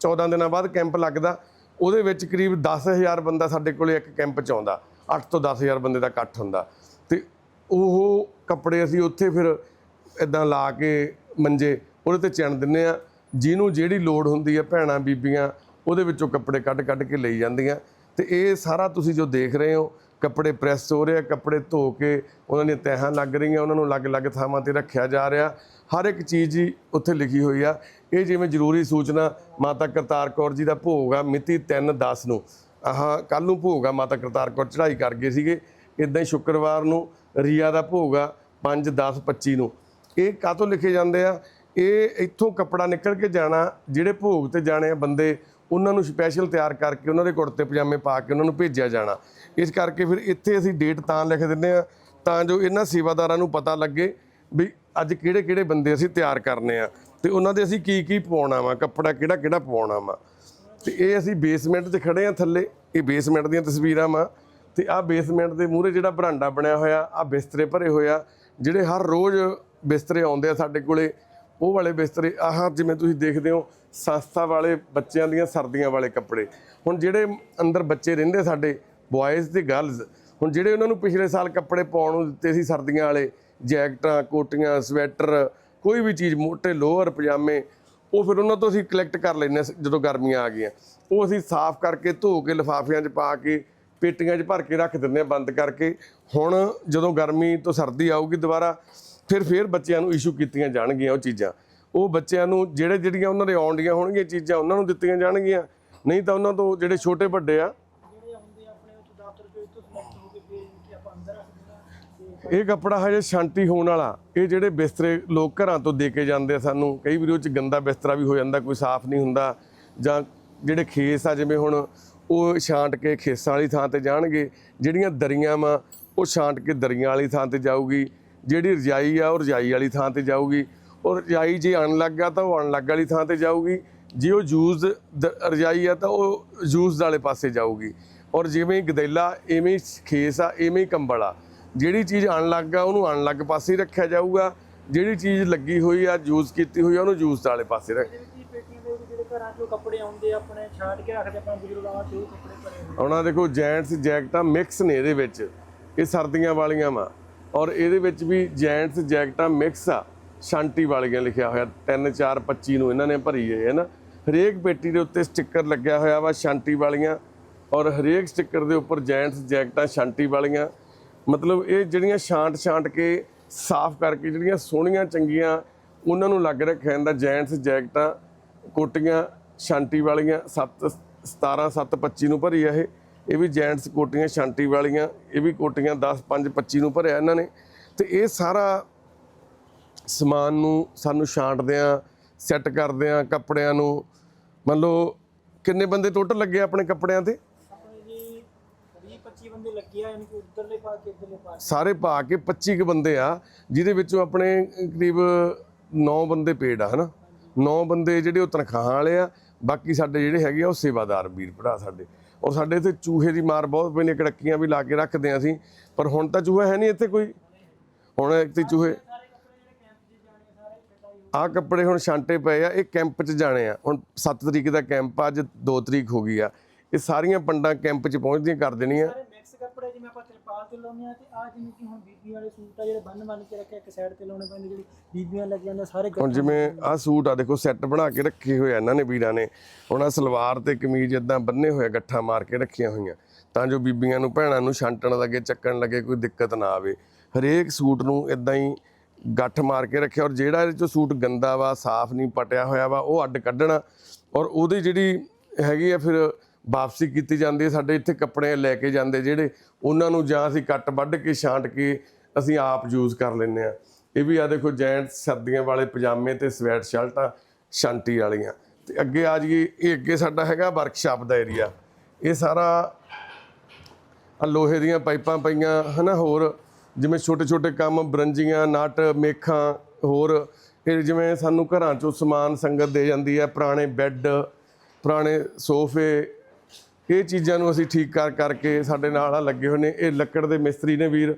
14 ਦਿਨਾਂ ਬਾਅਦ ਕੈਂਪ ਲੱਗਦਾ। ਉਹਦੇ ਵਿੱਚ ਕਰੀਬ 10000 ਬੰਦਾ ਸਾਡੇ ਕੋਲੇ ਇੱਕ ਕੈਂਪ 'ਚ ਆਉਂਦਾ। 8 ਤੋਂ 10000 ਬੰਦੇ ਦਾ ਇਕੱਠ ਹੁੰਦਾ। ਤੇ ਉਹ ਕੱਪੜੇ ਅਸੀਂ ਉੱਥੇ ਫਿਰ ਇਦਾਂ ਲਾ ਕੇ ਮੰਜੇ, ਉਹਦੇ ਤੇ ਚਿਣ ਦਿੰਨੇ ਆ। ਜਿਹਨੂੰ ਜਿਹੜੀ ਲੋੜ ਹੁੰਦੀ ਹੈ ਭੈਣਾਂ, ਬੀਬੀਆਂ, ਉਹਦੇ ਵਿੱਚੋਂ ਕੱਪੜੇ ਕੱਢ ਕੱਢ ਕੇ ਲਈ ਜਾਂਦੀਆਂ। ਤੇ ਇਹ ਸਾਰਾ ਤੁਸੀਂ ਜੋ ਦੇਖ ਰਹੇ ਹੋ, ਕੱਪੜੇ ਪ੍ਰੈਸ ਹੋ ਰਹੇ ਆ, ਕੱਪੜੇ ਧੋ ਕੇ ਉਹਨਾਂ ਦੀਆਂ ਤਹਿਾਂ ਲੱਗ ਰਹੀਆਂ, ਉਹਨਾਂ ਨੂੰ ਅਲੱਗ-ਅਲੱਗ ਥਾਵਾਂ ਤੇ ਰੱਖਿਆ ਜਾ ਰਿਹਾ। ਹਰ ਇੱਕ ਚੀਜ਼ ਹੀ ਉੱਥੇ ਲਿਖੀ ਹੋਈ ਆ। ਇਹ ਜਿਵੇਂ ਜ਼ਰੂਰੀ ਸੂਚਨਾ ਮਾਤਾ ਕਰਤਾਰ ਕੌਰ ਜੀ ਦਾ ਭੋਗ ਆ, ਮਿਤੀ 3/10 ਨੂੰ। ਆਹ ਕੱਲ ਨੂੰ ਭੋਗ ਆ ਮਾਤਾ ਕਰਤਾਰ ਕੌਰ, ਚੜ੍ਹਾਈ ਕਰ ਗਏ ਸੀਗੇ। ਇਦਾਂ ਹੀ ਸ਼ੁੱਕਰਵਾਰ ਨੂੰ ਰੀਆ ਦਾ ਭੋਗ ਆ 5/10/25 ਨੂੰ। ਇਹ ਕਾਹਤੋਂ ਲਿਖੇ ਜਾਂਦੇ ਆ? ਇਹ ਇੱਥੋਂ ਕੱਪੜਾ ਨਿਕਲ ਕੇ ਜਾਣਾ, ਜਿਹੜੇ ਭੋਗ ਤੇ ਜਾਣੇ ਆ ਬੰਦੇ ਉਹਨਾਂ ਨੂੰ ਸਪੈਸ਼ਲ ਤਿਆਰ ਕਰਕੇ ਉਹਨਾਂ ਦੇ ਕੁੜਤੇ, ਪਜਾਮੇ ਪਾ ਕੇ ਉਹਨਾਂ ਨੂੰ ਭੇਜਿਆ ਜਾਣਾ। ਇਸ ਕਰਕੇ ਫਿਰ ਇੱਥੇ ਅਸੀਂ ਡੇਟ ਤਾਂ ਲਿਖ ਦਿੰਦੇ ਆ ਤਾਂ ਜੋ ਇਹਨਾਂ ਸੇਵਾਦਾਰਾਂ ਨੂੰ ਪਤਾ ਲੱਗੇ ਵੀ ਅੱਜ ਕਿਹੜੇ ਕਿਹੜੇ ਬੰਦੇ ਅਸੀਂ ਤਿਆਰ ਕਰਨੇ ਆ ਤੇ ਉਹਨਾਂ ਦੇ ਅਸੀਂ ਕੀ ਕੀ ਪਵਾਉਣਾ ਵਾ, ਕੱਪੜਾ ਕਿਹੜਾ ਕਿਹੜਾ ਪਵਾਉਣਾ ਵਾ। ਤੇ ਇਹ ਅਸੀਂ ਬੇਸਮੈਂਟ 'ਚ ਖੜੇ ਆ ਥੱਲੇ, ਇਹ ਬੇਸਮੈਂਟ ਦੀਆਂ ਤਸਵੀਰਾਂ ਵਾ ਤੇ ਆਹ ਬੇਸਮੈਂਟ ਦੇ ਮੂਹਰੇ ਜਿਹੜਾ ਬਰਾਂਡਾ ਬਣਿਆ ਹੋਇਆ ਆ ਬਿਸਤਰੇ ਭਰੇ ਹੋਏ ਆ, ਜਿਹੜੇ ਹਰ ਰੋਜ਼ ਬਿਸਤਰੇ ਆਉਂਦੇ ਆ ਸਾਡੇ ਕੋਲੇ, ਉਹ ਵਾਲੇ ਬਿਸਤਰੇ, ਆਹ ਜਿਵੇਂ ਤੁਸੀਂ ਦੇਖਦੇ ਹੋ ਸੰਸਥਾ ਵਾਲੇ ਬੱਚਿਆਂ ਦੀਆਂ ਸਰਦੀਆਂ ਵਾਲੇ ਕੱਪੜੇ। ਹੁਣ ਜਿਹੜੇ ਅੰਦਰ ਬੱਚੇ ਰਹਿੰਦੇ ਸਾਡੇ ਬॉयਜ਼ ਤੇ ਗਰਲਜ਼ ਹੁਣ ਜਿਹੜੇ ਉਹਨਾਂ ਨੂੰ ਪਿਛਲੇ ਸਾਲ ਕੱਪੜੇ ਪਾਉਣ ਨੂੰ ਦਿੱਤੇ ਸੀ ਸਰਦੀਆਂ ਵਾਲੇ, ਜੈਕਟਾਂ, ਕੋਟੀਆਂ, ਸਵੈਟਰ, ਕੋਈ ਵੀ ਚੀਜ਼, ਮੋਟੇ ਲੋਅਰ ਪਜਾਮੇ, ਉਹ ਫਿਰ ਉਹਨਾਂ ਤੋਂ ਅਸੀਂ ਕਲੈਕਟ ਕਰ ਲੈਂਦੇ ਹਾਂ ਜਦੋਂ ਗਰਮੀਆਂ ਆ ਗਈਆਂ। ਉਹ ਅਸੀਂ ਸਾਫ਼ ਕਰਕੇ ਧੋ ਕੇ, ਲਿਫਾਫਿਆਂ 'ਚ ਪਾ ਕੇ, ਪੇਟੀਆਂ 'ਚ ਭਰ ਕੇ ਰੱਖ ਦਿੰਦੇ ਹਾਂ ਬੰਦ ਕਰਕੇ। ਹੁਣ ਜਦੋਂ ਗਰਮੀ ਤੋਂ ਸਰਦੀ ਆਊਗੀ ਦੁਬਾਰਾ, ਫਿਰ ਫਿਰ ਬੱਚਿਆਂ ਨੂੰ ਇਸ਼ੂ ਕੀਤੀਆਂ ਜਾਣਗੀਆਂ ਉਹ ਚੀਜ਼ਾਂ। ਉਹ ਬੱਚਿਆਂ ਨੂੰ ਜਿਹੜੇ ਜਿਹੜੀਆਂ ਉਹਨਾਂ ਦੇ ਆਉਂਦੀਆਂ ਹੋਣਗੀਆਂ ਚੀਜ਼ਾਂ ਉਹਨਾਂ ਨੂੰ ਦਿੱਤੀਆਂ ਜਾਣਗੀਆਂ। ਨਹੀਂ ਤਾਂ ਉਹਨਾਂ ਤੋਂ ਜਿਹੜੇ ਛੋਟੇ ਵੱਡੇ ਆ, ਇਹ ਕੱਪੜਾ ਹਜੇ ਸ਼ਾਂਤੀ ਹੋਣ ਵਾਲਾ। ਇਹ ਜਿਹੜੇ ਬਿਸਤਰੇ ਲੋਕ ਘਰਾਂ ਤੋਂ ਦੇ ਕੇ ਜਾਂਦੇ ਆ ਸਾਨੂੰ, ਕਈ ਵਾਰੀ ਉਹ ਚ ਗੰਦਾ ਬਿਸਤਰਾ ਵੀ ਹੋ ਜਾਂਦਾ, ਕੋਈ ਸਾਫ਼ ਨਹੀਂ ਹੁੰਦਾ, ਜਾਂ ਜਿਹੜੇ ਖੇਸ ਆ ਜਿਵੇਂ ਹੁਣ ਉਹ ਛਾਂਟ ਕੇ ਖੇਸਾਂ ਵਾਲੀ ਥਾਂ ਤੇ ਜਾਣਗੇ, ਜਿਹੜੀਆਂ ਦਰੀਆਂ ਵਾ, ਉਹ ਛਾਂਟ ਕੇ ਦਰੀਆਂ ਵਾਲੀ ਥਾਂ ਤੇ ਜਾਊਗੀ, ਜਿਹੜੀ ਰਜਾਈ ਆ ਉਹ ਰਜਾਈ ਵਾਲੀ ਥਾਂ ਤੇ ਜਾਊਗੀ। ਔਰ ਰਜਾਈ ਜੇ ਅਣਲੱਗ ਆ ਤਾਂ ਉਹ ਅਣਲੱਗ ਵਾਲੀ ਥਾਂ ਤੇ ਜਾਊਗੀ। ਜੇ ਉਹ ਯੂਜ਼ ਰਜਾਈ ਆ ਤਾਂ ਉਹ ਯੂਜ਼ ਵਾਲੇ ਪਾਸੇ ਜਾਊਗੀ। ਔਰ ਜਿਵੇਂ ਗਦੈਲਾ ਐਵੇਂ ਹੀ ਖੇਸ ਆ ਐਵੇਂ ਹੀ ਕੰਬਲ ਆ। ਜਿਹੜੀ ਚੀਜ਼ ਅਣਲੱਗ ਆ ਉਹਨੂੰ ਅਣਲੱਗ ਪਾਸੇ ਹੀ ਰੱਖਿਆ ਜਾਊਗਾ। ਜਿਹੜੀ ਚੀਜ਼ ਲੱਗੀ ਹੋਈ ਆ ਯੂਜ਼ ਕੀਤੀ ਹੋਈ ਆ ਉਹਨੂੰ ਯੂਜ਼ ਵਾਲੇ ਪਾਸੇ ਰੱਖ। ਉਹ ਉਹਨਾਂ ਦੇਖੋ ਜੈਂਟਸ ਜੈਕਟਾਂ ਮਿਕਸ ਨੇ ਇਹਦੇ ਵਿੱਚ। ਇਹ ਸਰਦੀਆਂ ਵਾਲੀਆਂ ਵਾ। ਔਰ ਇਹਦੇ ਵਿੱਚ ਵੀ ਜੈਂਟਸ ਜੈਕਟਾਂ ਮਿਕਸ ਆ। ਸ਼ਾਂਟੀ ਵਾਲੀਆਂ ਲਿਖਿਆ ਹੋਇਆ 3 4 25 ਨੂੰ ਇਹਨਾਂ ਨੇ ਭਰੀ ਹੈ ਨਾ। ਹਰੇਕ ਪੇਟੀ ਦੇ ਉੱਤੇ ਸਟicker ਲੱਗਿਆ ਹੋਇਆ ਵਾ ਸ਼ਾਂਟੀ ਵਾਲੀਆਂ ਔਰ ਹਰੇਕ ਸਟicker ਦੇ ਉੱਪਰ ਜੈਂਟਸ, ਜੈਕਟਾਂ ਸ਼ਾਂਟੀ ਵਾਲੀਆਂ। ਮਤਲਬ ਇਹ ਜਿਹੜੀਆਂ ਛਾਂਟ ਛਾਂਟ ਕੇ ਸਾਫ਼ ਕਰਕੇ ਜਿਹੜੀਆਂ ਸੋਹਣੀਆਂ, ਚੰਗੀਆਂ ਉਹਨਾਂ ਨੂੰ ਲੱਗ ਰੱਖਿਆ ਜਾਂਦਾ, ਜੈਂਟਸ, ਜੈਕਟਾਂ, ਕੋਟੀਆਂ ਸ਼ਾਂਟੀ ਵਾਲੀਆਂ 7 17 7 25 ਨੂੰ ਭਰੀ ਆ ਇਹ। ਇਹ ਵੀ ਜੈਂਟਸ, ਕੋਟੀਆਂ ਸ਼ਾਂਟੀ ਵਾਲੀਆਂ, ਇਹ ਵੀ ਕੋਟੀਆਂ 10 5 25 ਨੂੰ ਭਰਿਆ ਇਹਨਾਂ ਨੇ। ਤੇ ਇਹ ਸਾਰਾ ਸਮਾਨ ਨੂੰ ਸਾਨੂੰ ਛਾਂਟਦੇ ਆ ਸੈੱਟ ਕਰਦੇ ਆ ਕੱਪੜਿਆਂ ਨੂੰ। ਮੰਨ ਲਓ, ਕਿੰਨੇ ਬੰਦੇ ਟੋਟਲ ਲੱਗੇ ਆਪਣੇ ਕੱਪੜਿਆਂ ਤੇ? ਆਪਣੇ ਜੀ 20 25 ਬੰਦੇ ਲੱਗੇ ਆ ਯਾਨੀ ਕਿ ਉਧਰਲੇ ਪਾ ਕੇ ਇੱਧਰਲੇ ਪਾ ਕੇ ਸਾਰੇ ਪਾ ਕੇ 25 ਕੁ ਬੰਦੇ ਆ, ਜਿਹਦੇ ਵਿੱਚੋਂ ਆਪਣੇ ਕਰੀਬ 9 ਬੰਦੇ ਪੇਡ ਆ, ਹਨਾ? 9 ਬੰਦੇ ਜਿਹੜੇ ਉਹ ਤਨਖਾਹਾਂ ਵਾਲੇ ਆ, ਬਾਕੀ ਸਾਡੇ ਜਿਹੜੇ ਹੈਗੇ ਆ, ਉਹ ਸੇਵਾਦਾਰ ਵੀਰ ਭਰਾ ਸਾਡੇ। ਔਰ ਸਾਡੇ ਇੱਥੇ ਚੂਹੇ ਦੀ ਮਾਰ ਬਹੁਤ ਪੈਂਦੀ ਕੜੱਕੀਆਂ ਵੀ ਲਾ ਕੇ ਰੱਖਦੇ ਆ ਅਸੀਂ, ਪਰ ਹੁਣ ਤਾਂ ਚੂਹਾ ਹੈ ਨਹੀਂ ਇੱਥੇ ਕੋਈ? ਹੁਣ ਇੱਥੇ ਚੂਹੇ ਸਾਰੇ ਕੱਪੜੇ ਜਿਹੜੇ ਕੈਂਪ 'ਚ ਜਾਣੇ ਆ, ਆਹ ਕੱਪੜੇ ਹੁਣ ਛਾਂਟੇ ਪਏ ਆ ਇਹ ਕੈਂਪ 'ਚ ਜਾਣੇ ਆ। ਹੁਣ 7 ਤਰੀਕ ਦਾ ਕੈਂਪ ਆ ਅੱਜ 2 ਤਰੀਕ ਹੋ ਗਈ ਆ। ਇਹ ਸਾਰੀਆਂ ਪੰਡਾਂ ਕੈਂਪ 'ਚ ਪਹੁੰਚਦੀਆਂ ਕਰ ਦੇਣੀਆਂ। ਮਿਕਸ ਕੱਪੜੇ ਜਿਵੇਂ ਆਪਾਂ ਤਰਪਾਲ ਤੇ ਲਾਉਂਦੇ ਆ ਤੇ ਆ ਜਿਵੇਂ ਕਿ ਹੁਣ ਬੀਬੀ ਵਾਲੇ ਸੂਟ ਆ ਜਿਹੜੇ ਬੰਨ ਬੰਨ ਕੇ ਰੱਖਿਆ ਇੱਕ ਸਾਈਡ ਤੇ ਲਾਉਣੇ ਪੈਂਦੇ ਜਿਹੜੀ ਬੀਬੀਆਂ ਲੱਗ ਜਾਂਦੇ ਸਾਰੇ ਹੁਣ ਜਿਵੇਂ ਆਹ ਸੂਟ ਆ ਦੇਖੋ ਸੈੱਟ ਬਣਾ ਕੇ ਰੱਖੇ ਹੋਏ ਆ ਇਹਨਾਂ ਨੇ ਵੀਰਾਂ ਨੇ। ਹੁਣ ਆਹ ਸਲਵਾਰ ਤੇ ਕਮੀਜ਼ ਇਦਾਂ ਬੰਨੇ ਹੋਏ ਆ, ਗੱਠਾ ਮਾਰ ਕੇ ਰੱਖੀਆਂ ਹੋਈਆਂ। ਤਾਂ ਜੋ ਬੀਬੀਆਂ ਨੂੰ ਭੈਣਾਂ ਨੂੰ ਛਾਂਟਣ ਲੱਗੇ ਚੱਕਣ ਲੱਗੇ ਕੋਈ ਦਿੱਕਤ ਨਾ ਆਵੇ। ਹਰੇਕ ਸੂਟ ਨੂੰ ਇਦਾਂ ਹੀ ਗੱਠ ਮਾਰ ਕੇ ਰੱਖਿਆ ਔਰ ਜਿਹੜਾ ਇਹਦੇ ਚੋਂ ਸੂਟ ਗੰਦਾ ਵਾ, ਸਾਫ਼ ਨਹੀਂ ਪਟਿਆ ਹੋਇਆ ਵਾ, ਉਹ ਅੱਡ ਕੱਢਣਾ ਔਰ ਉਹਦੀ ਜਿਹੜੀ ਹੈਗੀ ਆ ਫਿਰ ਵਾਪਸੀ ਕੀਤੀ ਜਾਂਦੀ ਹੈ, ਸਾਡੇ ਇੱਥੇ ਕੱਪੜੇ ਲੈ ਕੇ ਜਾਂਦੇ ਜਿਹੜੇ ਉਹਨਾਂ ਨੂੰ ਜਾਂ ਅਸੀਂ ਕੱਟ ਵੱਢ ਕੇ, ਛਾਂਟ ਕੇ ਅਸੀਂ ਆਪ ਯੂਜ਼ ਕਰ ਲੈਂਦੇ ਆ ਇਹ ਵੀ ਆ ਦੇਖੋ, ਜੈਂਟਸ ਸਰਦੀਆਂ ਵਾਲੇ ਪਜਾਮੇ ਤੇ ਸਵੈਟ ਸ਼ਰਟਾਂ, ਸ਼ਾਂਟੀ ਵਾਲੀਆਂ। ਤੇ ਅੱਗੇ ਆ ਜਾਈਏ, ਇਹ ਅੱਗੇ ਸਾਡਾ ਹੈਗਾ ਵਰਕਸ਼ਾਪ ਦਾ ਏਰੀਆ ਇਹ ਸਾਰਾ ਲੋਹੇ ਦੀਆਂ ਪਾਈਪਾਂ ਪਈਆਂ, ਹਨਾ, ਹੋਰ ਜਿਵੇਂ ਛੋਟੇ ਛੋਟੇ ਕੰਮ, ਬਰੰਜੀਆਂ, ਨਟ, ਮੇਖਾਂ, ਹੋਰ ਇਹ ਜਿਵੇਂ ਸਾਨੂੰ ਘਰਾਂ ਚੋਂ ਸਮਾਨ, ਸੰਗਤ ਦੇ ਜਾਂਦੀ ਹੈ, ਪੁਰਾਣੇ ਬੈੱਡ, ਪੁਰਾਣੇ ਸੋਫੇ, ਇਹ ਚੀਜ਼ਾਂ ਨੂੰ ਅਸੀਂ ਠੀਕ ਕਰ, ਕਰਕੇ ਸਾਡੇ ਨਾਲ ਆ ਲੱਗੇ ਹੋਏ ਨੇ। ਇਹ ਲੱਕੜ ਦੇ ਮਿਸਤਰੀ ਨੇ ਵੀਰ।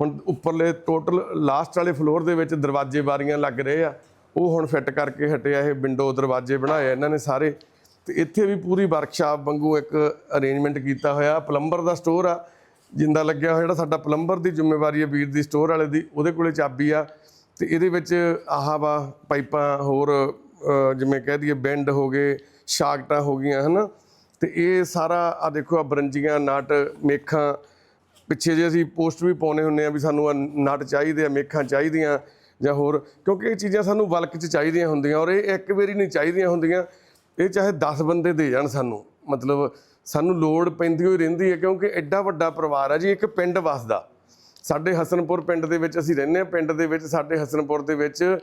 ਹੁਣ ਉੱਪਰਲੇ ਟੋਟਲ ਲਾਸਟ ਵਾਲੇ ਫਲੋਰ ਦੇ ਵਿੱਚ ਦਰਵਾਜ਼ੇ ਬਾਰੀਆਂ ਲੱਗ ਰਹੇ ਆ। ਉਹ ਹੁਣ ਫਿੱਟ ਕਰਕੇ ਹਟਿਆ ਇਹ ਵਿੰਡੋ ਦਰਵਾਜ਼ੇ ਬਣਾਏ ਇਹਨਾਂ ਨੇ ਸਾਰੇ। ਤੇ ਇੱਥੇ ਵੀ ਪੂਰੀ ਵਰਕਸ਼ਾਪ ਵਾਂਗੂ ਇੱਕ ਅਰੇਂਜਮੈਂਟ ਕੀਤਾ ਹੋਇਆ। ਪਲੰਬਰ ਦਾ ਸਟੋਰ ਆ। ਜਿੰਦਾ ਲੱਗਿਆ ਹੋਇਆ ਜਿਹੜਾ ਸਾਡਾ ਪਲੰਬਰ ਦੀ ਜ਼ਿੰਮੇਵਾਰੀ ਹੈ ਵੀਰ ਦੀ ਸਟੋਰ ਵਾਲੇ ਦੀ, ਉਹਦੇ ਕੋਲੇ ਚਾਬੀ ਆ। ਤੇ ਇਹਦੇ ਵਿੱਚ ਆਹ ਵਾ, ਪਾਈਪਾਂ, ਹੋਰ ਜਿਵੇਂ ਕਹਿ ਦਈਏ ਬੈਂਡ ਹੋ ਗਏ, ਸ਼ਾਕਟਾਂ ਹੋ ਗਈਆਂ, ਹਨਾ। ਤੇ ਇਹ ਸਾਰਾ ਆ ਦੇਖੋ ਆ ਬਰੰਜੀਆਂ, ਨਟ, ਮੇਖਾਂ। ਪਿੱਛੇ ਜੇ ਅਸੀਂ ਪੋਸਟ ਵੀ ਪਾਉਨੇ ਹੁੰਨੇ ਆ ਵੀ ਸਾਨੂੰ ਆਹ ਨਟ ਚਾਹੀਦੇ ਆ, ਮੇਖਾਂ ਚਾਹੀਦੀਆਂ ਜਾਂ ਹੋਰ, ਕਿਉਂਕਿ ਇਹ ਚੀਜ਼ਾਂ ਸਾਨੂੰ ਬਲਕ 'ਚ ਚਾਹੀਦੀਆਂ ਹੁੰਦੀਆਂ ਔਰ ਇਹ ਇੱਕ ਵਾਰੀ ਨਹੀਂ ਚਾਹੀਦੀਆਂ ਹੁੰਦੀਆਂ। ਇਹ ਚਾਹੇ 10 ਬੰਦੇ ਦੇ ਜਾਣ ਸਾਨੂੰ, ਮਤਲਬ ਸਾਨੂੰ ਲੋੜ ਪੈਂਦੀ ਹੋਈ ਰਹਿੰਦੀ ਹੈ ਕਿਉਂਕਿ ਐਡਾ ਵੱਡਾ ਪਰਿਵਾਰ ਆ ਜੀ, ਇੱਕ ਪਿੰਡ ਵਸਦਾ। ਸਾਡੇ ਹਸਨਪੁਰ ਪਿੰਡ ਦੇ ਵਿੱਚ ਅਸੀਂ ਰਹਿੰਦੇ ਹਾਂ, ਪਿੰਡ ਦੇ ਵਿੱਚ ਸਾਡੇ ਹਸਨਪੁਰ ਦੇ ਵਿੱਚ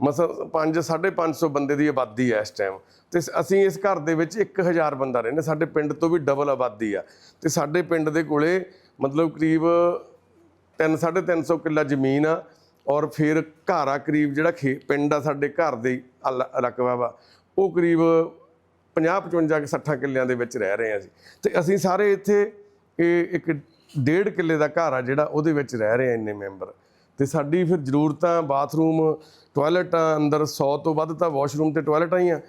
ਮਸਾ 5 550 ਬੰਦੇ ਦੀ ਆਬਾਦੀ ਹੈ ਇਸ ਟਾਈਮ ਤੇ ਅਸੀਂ ਇਸ ਘਰ ਦੇ ਵਿੱਚ 1000 ਬੰਦਾ ਰਹਿੰਦੇ, ਸਾਡੇ ਪਿੰਡ ਤੋਂ ਵੀ ਡਬਲ ਆਬਾਦੀ ਆ। ਤੇ ਸਾਡੇ ਪਿੰਡ ਦੇ ਕੋਲੇ ਮਤਲਬ ਕਰੀਬ 3 350 ਕਿੱਲਾ ਜ਼ਮੀਨ ਆ ਔਰ ਫਿਰ ਘਰ ਆ ਕਰੀਬ ਜਿਹੜਾ ਖੇ, ਪਿੰਡ ਆ ਸਾਡੇ ਘਰ ਦੇ ਅਲ- ਰਕਬਾ ਵਾ, ਉਹ ਕਰੀਬ 50 55 60 ਕਿੱਲਿਆਂ ਦੇ ਵਿੱਚ ਰਹਿ ਰਹੇ ਆ ਜੀ ਤੇ ਅਸੀਂ ਸਾਰੇ ਇੱਥੇ ਇਹ ਇੱਕ ਡੇਢ ਕਿੱਲੇ ਦਾ ਘਰ ਆ ਜਿਹੜਾ ਉਹਦੇ ਵਿੱਚ ਰਹਿ ਰਹੇ ਆ ਇੰਨੇ ਮੈਂਬਰ। ਤੇ ਸਾਡੀ ਫਿਰ ਜ਼ਰੂਰਤਾਂ ਬਾਥਰੂਮ, ਟਾਇਲਟਾਂ, ਅੰਦਰ 100 ਤੋਂ ਵੱਧ ਤਾਂ ਵਾਸ਼ਰੂਮ ਤੇ ਟਾਇਲਟਾਂ ਹੀ ਆ।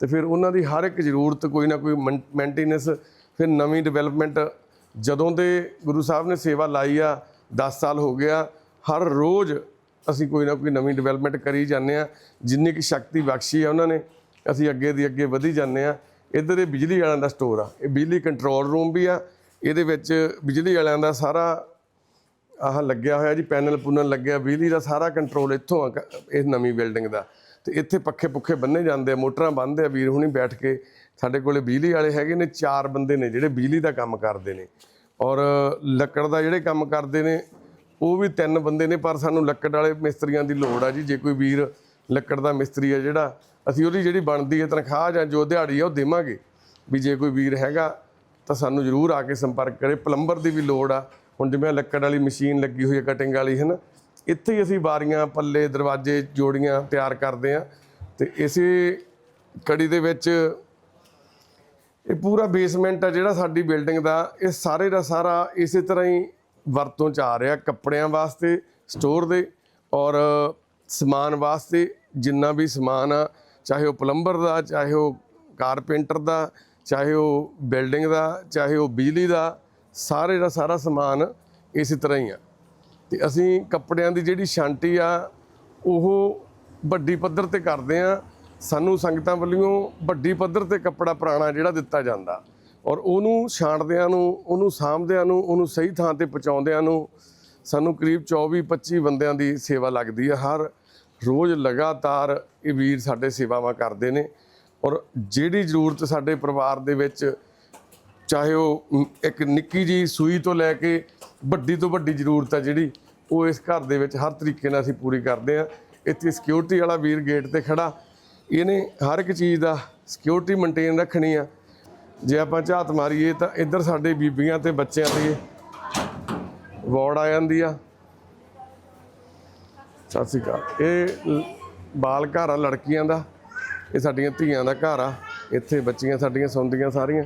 ਤੇ ਫਿਰ ਉਹਨਾਂ ਦੀ ਹਰ ਇੱਕ ਜ਼ਰੂਰਤ ਕੋਈ ਨਾ ਕੋਈ ਮੇਨਟੇਨੈਂਸ ਫਿਰ ਨਵੀਂ ਡਿਵੈਲਪਮੈਂਟ ਜਦੋਂ ਦੇ ਗੁਰੂ ਸਾਹਿਬ ਨੇ ਸੇਵਾ ਲਾਈ ਆ 10 ਸਾਲ ਹੋ ਗਿਆ, ਹਰ ਰੋਜ਼ ਅਸੀਂ ਕੋਈ ਨਾ ਕੋਈ ਨਵੀਂ ਡਿਵੈਲਪਮੈਂਟ ਕਰੀ ਜਾਂਦੇ ਆ ਜਿੰਨੀ ਕਿ ਸ਼ਕਤੀ ਬਖਸ਼ੀ ਆ ਉਹਨਾਂ ਨੇ ਅਸੀਂ ਅੱਗੇ ਦੀ ਅੱਗੇ ਵਧੀ ਜਾਂਦੇ ਆ ਇੱਧਰ ਇਹ ਬਿਜਲੀ ਵਾਲਿਆਂ ਦਾ ਸਟੋਰ ਆ। ਇਹ ਬਿਜਲੀ ਕੰਟਰੋਲ ਰੂਮ ਵੀ ਆ। ਇਹਦੇ ਵਿੱਚ ਬਿਜਲੀ ਵਾਲਿਆਂ ਦਾ ਸਾਰਾ ਆਹ ਲੱਗਿਆ ਹੋਇਆ ਜੀ ਪੈਨਲ ਪੁਨਲ ਲੱਗਿਆ। ਬਿਜਲੀ ਦਾ ਸਾਰਾ ਕੰਟਰੋਲ ਇੱਥੋਂ ਆ ਕ- ਇਸ ਨਵੀਂ ਬਿਲਡਿੰਗ ਦਾ। ਤੇ ਇੱਥੇ ਪੱਖੇ ਪੁੱਖੇ ਬੰਨੇ ਜਾਂਦੇ ਆ, ਮੋਟਰਾਂ ਬੰਨ੍ਹਦੇ ਆ। ਵੀਰ ਹੁਣੀ ਬੈਠ ਕੇ ਸਾਡੇ ਕੋਲੇ ਬਿਜਲੀ ਵਾਲੇ ਹੈਗੇ ਨੇ, ਚਾਰ ਬੰਦੇ ਨੇ ਜਿਹੜੇ ਬਿਜਲੀ ਦਾ ਕੰਮ ਕਰਦੇ ਨੇ। ਔਰ ਲੱਕੜ ਦਾ ਜਿਹੜੇ ਕੰਮ ਕਰਦੇ ਨੇ, ਉਹ ਵੀ ਤਿੰਨ ਬੰਦੇ ਨੇ, ਪਰ ਸਾਨੂੰ ਲੱਕੜ ਵਾਲੇ ਮਿਸਤਰੀਆਂ ਦੀ ਲੋੜ ਆ ਜੀ। ਜੇ ਕੋਈ ਵੀਰ ਲੱਕੜ ਦਾ ਮਿਸਤਰੀ ਆ ਜਿਹੜਾ ਅਸੀਂ ਉਹਦੀ ਜਿਹੜੀ ਬਣਦੀ ਹੈ ਤਨਖਾਹ ਜਾਂ ਜੋ ਦਿਹਾੜੀ ਆ ਉਹ ਦੇਵਾਂਗੇ। ਵੀ ਜੇ ਕੋਈ ਵੀਰ ਹੈਗਾ ਤਾਂ ਸਾਨੂੰ ਜ਼ਰੂਰ ਆ ਕੇ ਸੰਪਰਕ ਕਰੇ। ਪਲੰਬਰ ਦੀ ਵੀ ਲੋੜ ਆ। ਹੁਣ ਜਿਵੇਂ ਲੱਕੜ ਵਾਲੀ ਮਸ਼ੀਨ ਲੱਗੀ ਹੋਈ ਹੈ ਕਟਿੰਗ ਵਾਲੀ ਹੈ ਨਾ ਇੱਥੇ ਹੀ ਅਸੀਂ ਬਾਰੀਆਂ, ਪੱਲੇ, ਦਰਵਾਜ਼ੇ, ਜੋੜੀਆਂ ਤਿਆਰ ਕਰਦੇ ਆ। ਤੇ ਇਸੇ ਕੜੀ ਦੇ ਵਿੱਚ ਇਹ ਪੂਰਾ ਬੇਸਮੈਂਟ ਆ ਜਿਹੜਾ ਸਾਡੀ ਬਿਲਡਿੰਗ ਦਾ। ਇਹ ਸਾਰੇ ਦਾ ਸਾਰਾ ਇਸੇ ਤਰ੍ਹਾਂ ਹੀ ਵਰਤੋਂ ਚ ਆ ਰਿਹਾ ਕੱਪੜਿਆਂ ਵਾਸਤੇ ਸਟੋਰ ਦੇ ਔਰ ਸਮਾਨ ਵਾਸਤੇ, ਜਿੰਨਾ ਵੀ ਸਮਾਨ ਆ ਚਾਹੇ ਉਹ ਪਲੰਬਰ ਦਾ, ਚਾਹੇ ਉਹ ਕਾਰਪੈਂਟਰ ਦਾ, ਚਾਹੇ ਉਹ ਬਿਲਡਿੰਗ ਦਾ, ਚਾਹੇ ਉਹ ਬਿਜਲੀ ਦਾ, ਸਾਰੇ ਦਾ ਸਾਰਾ ਸਮਾਨ ਇਸੇ ਤਰ੍ਹਾਂ ਹੀ ਆ। ਤੇ ਅਸੀਂ ਕੱਪੜਿਆਂ ਦੀ ਜਿਹੜੀ ਛਾਂਟੀ ਆ, ਉਹ ਵੱਡੀ ਪੱਧਰ ਤੇ ਕਰਦੇ ਆ ਸਾਨੂੰ ਸੰਗਤਾਂ ਵੱਲੋਂ ਵੱਡੀ ਪੱਧਰ ਤੇ ਕੱਪੜਾ ਪੁਰਾਣਾ ਜਿਹੜਾ ਦਿੱਤਾ ਜਾਂਦਾ। ਔਰ ਉਹਨੂੰ ਛਾਂਟਦਿਆਂ ਨੂੰ, ਉਹਨੂੰ ਸਾਂਭਦਿਆਂ ਨੂੰ, ਉਹਨੂੰ ਸਹੀ ਥਾਂ ਤੇ ਪਹੁੰਚਾਉਂਦਿਆਂ ਨੂੰ ਸਾਨੂੰ ਕਰੀਬ 24 25 ਬੰਦਿਆਂ ਦੀ ਸੇਵਾ ਲੱਗਦੀ ਆ। ਹਰ ਰੋਜ਼ ਲਗਾਤਾਰ ਇਹ ਵੀਰ ਸਾਡੇ ਸੇਵਾਵਾਂ ਕਰਦੇ ਨੇ ਔਰ ਜਿਹੜੀ ਜ਼ਰੂਰਤ ਸਾਡੇ ਪਰਿਵਾਰ ਦੇ ਵਿੱਚ, ਚਾਹੇ ਉਹ ਇੱਕ ਨਿੱਕੀ ਜੀ ਸੂਈ ਤੋਂ ਲੈ ਕੇ ਵੱਡੀ ਤੋਂ ਵੱਡੀ ਜ਼ਰੂਰਤ ਹੈ ਜਿਹੜੀ, ਉਹ ਇਸ ਘਰ ਦੇ ਵਿੱਚ ਹਰ ਤਰੀਕੇ ਨਾਲ ਅਸੀਂ ਪੂਰੀ ਕਰਦੇ ਆ ਇੱਥੇ ਸਿਕਿਉਰਿਟੀ ਵਾਲਾ ਵੀਰ ਗੇਟ ਤੇ ਖੜਾ, ਇਹਨੇ ਹਰ ਇੱਕ ਚੀਜ਼ ਦਾ ਸਿਕਿਉਰਿਟੀ ਮੇਨਟੇਨ ਰੱਖਣੀ ਆ। ਜੇ ਆਪਾਂ ਝਾਤ ਮਾਰੀਏ ਤਾਂ ਇੱਧਰ ਸਾਡੇ ਬੀਬੀਆਂ ਤੇ ਬੱਚਿਆਂ ਦੀ ਵਾਰਡ ਆ ਜਾਂਦੀ ਆ। ਸਤਿ ਸ਼੍ਰੀ ਅਕਾਲ। ਇਹ ਬਾਲ ਘਰ ਆ, ਲੜਕੀਆਂ ਦਾ। ਇਹ ਸਾਡੀਆਂ ਧੀਆਂ ਦਾ ਘਰ ਆ। ਇੱਥੇ ਬੱਚੀਆਂ ਸਾਡੀਆਂ ਸੌਂਦੀਆਂ ਸਾਰੀਆਂ।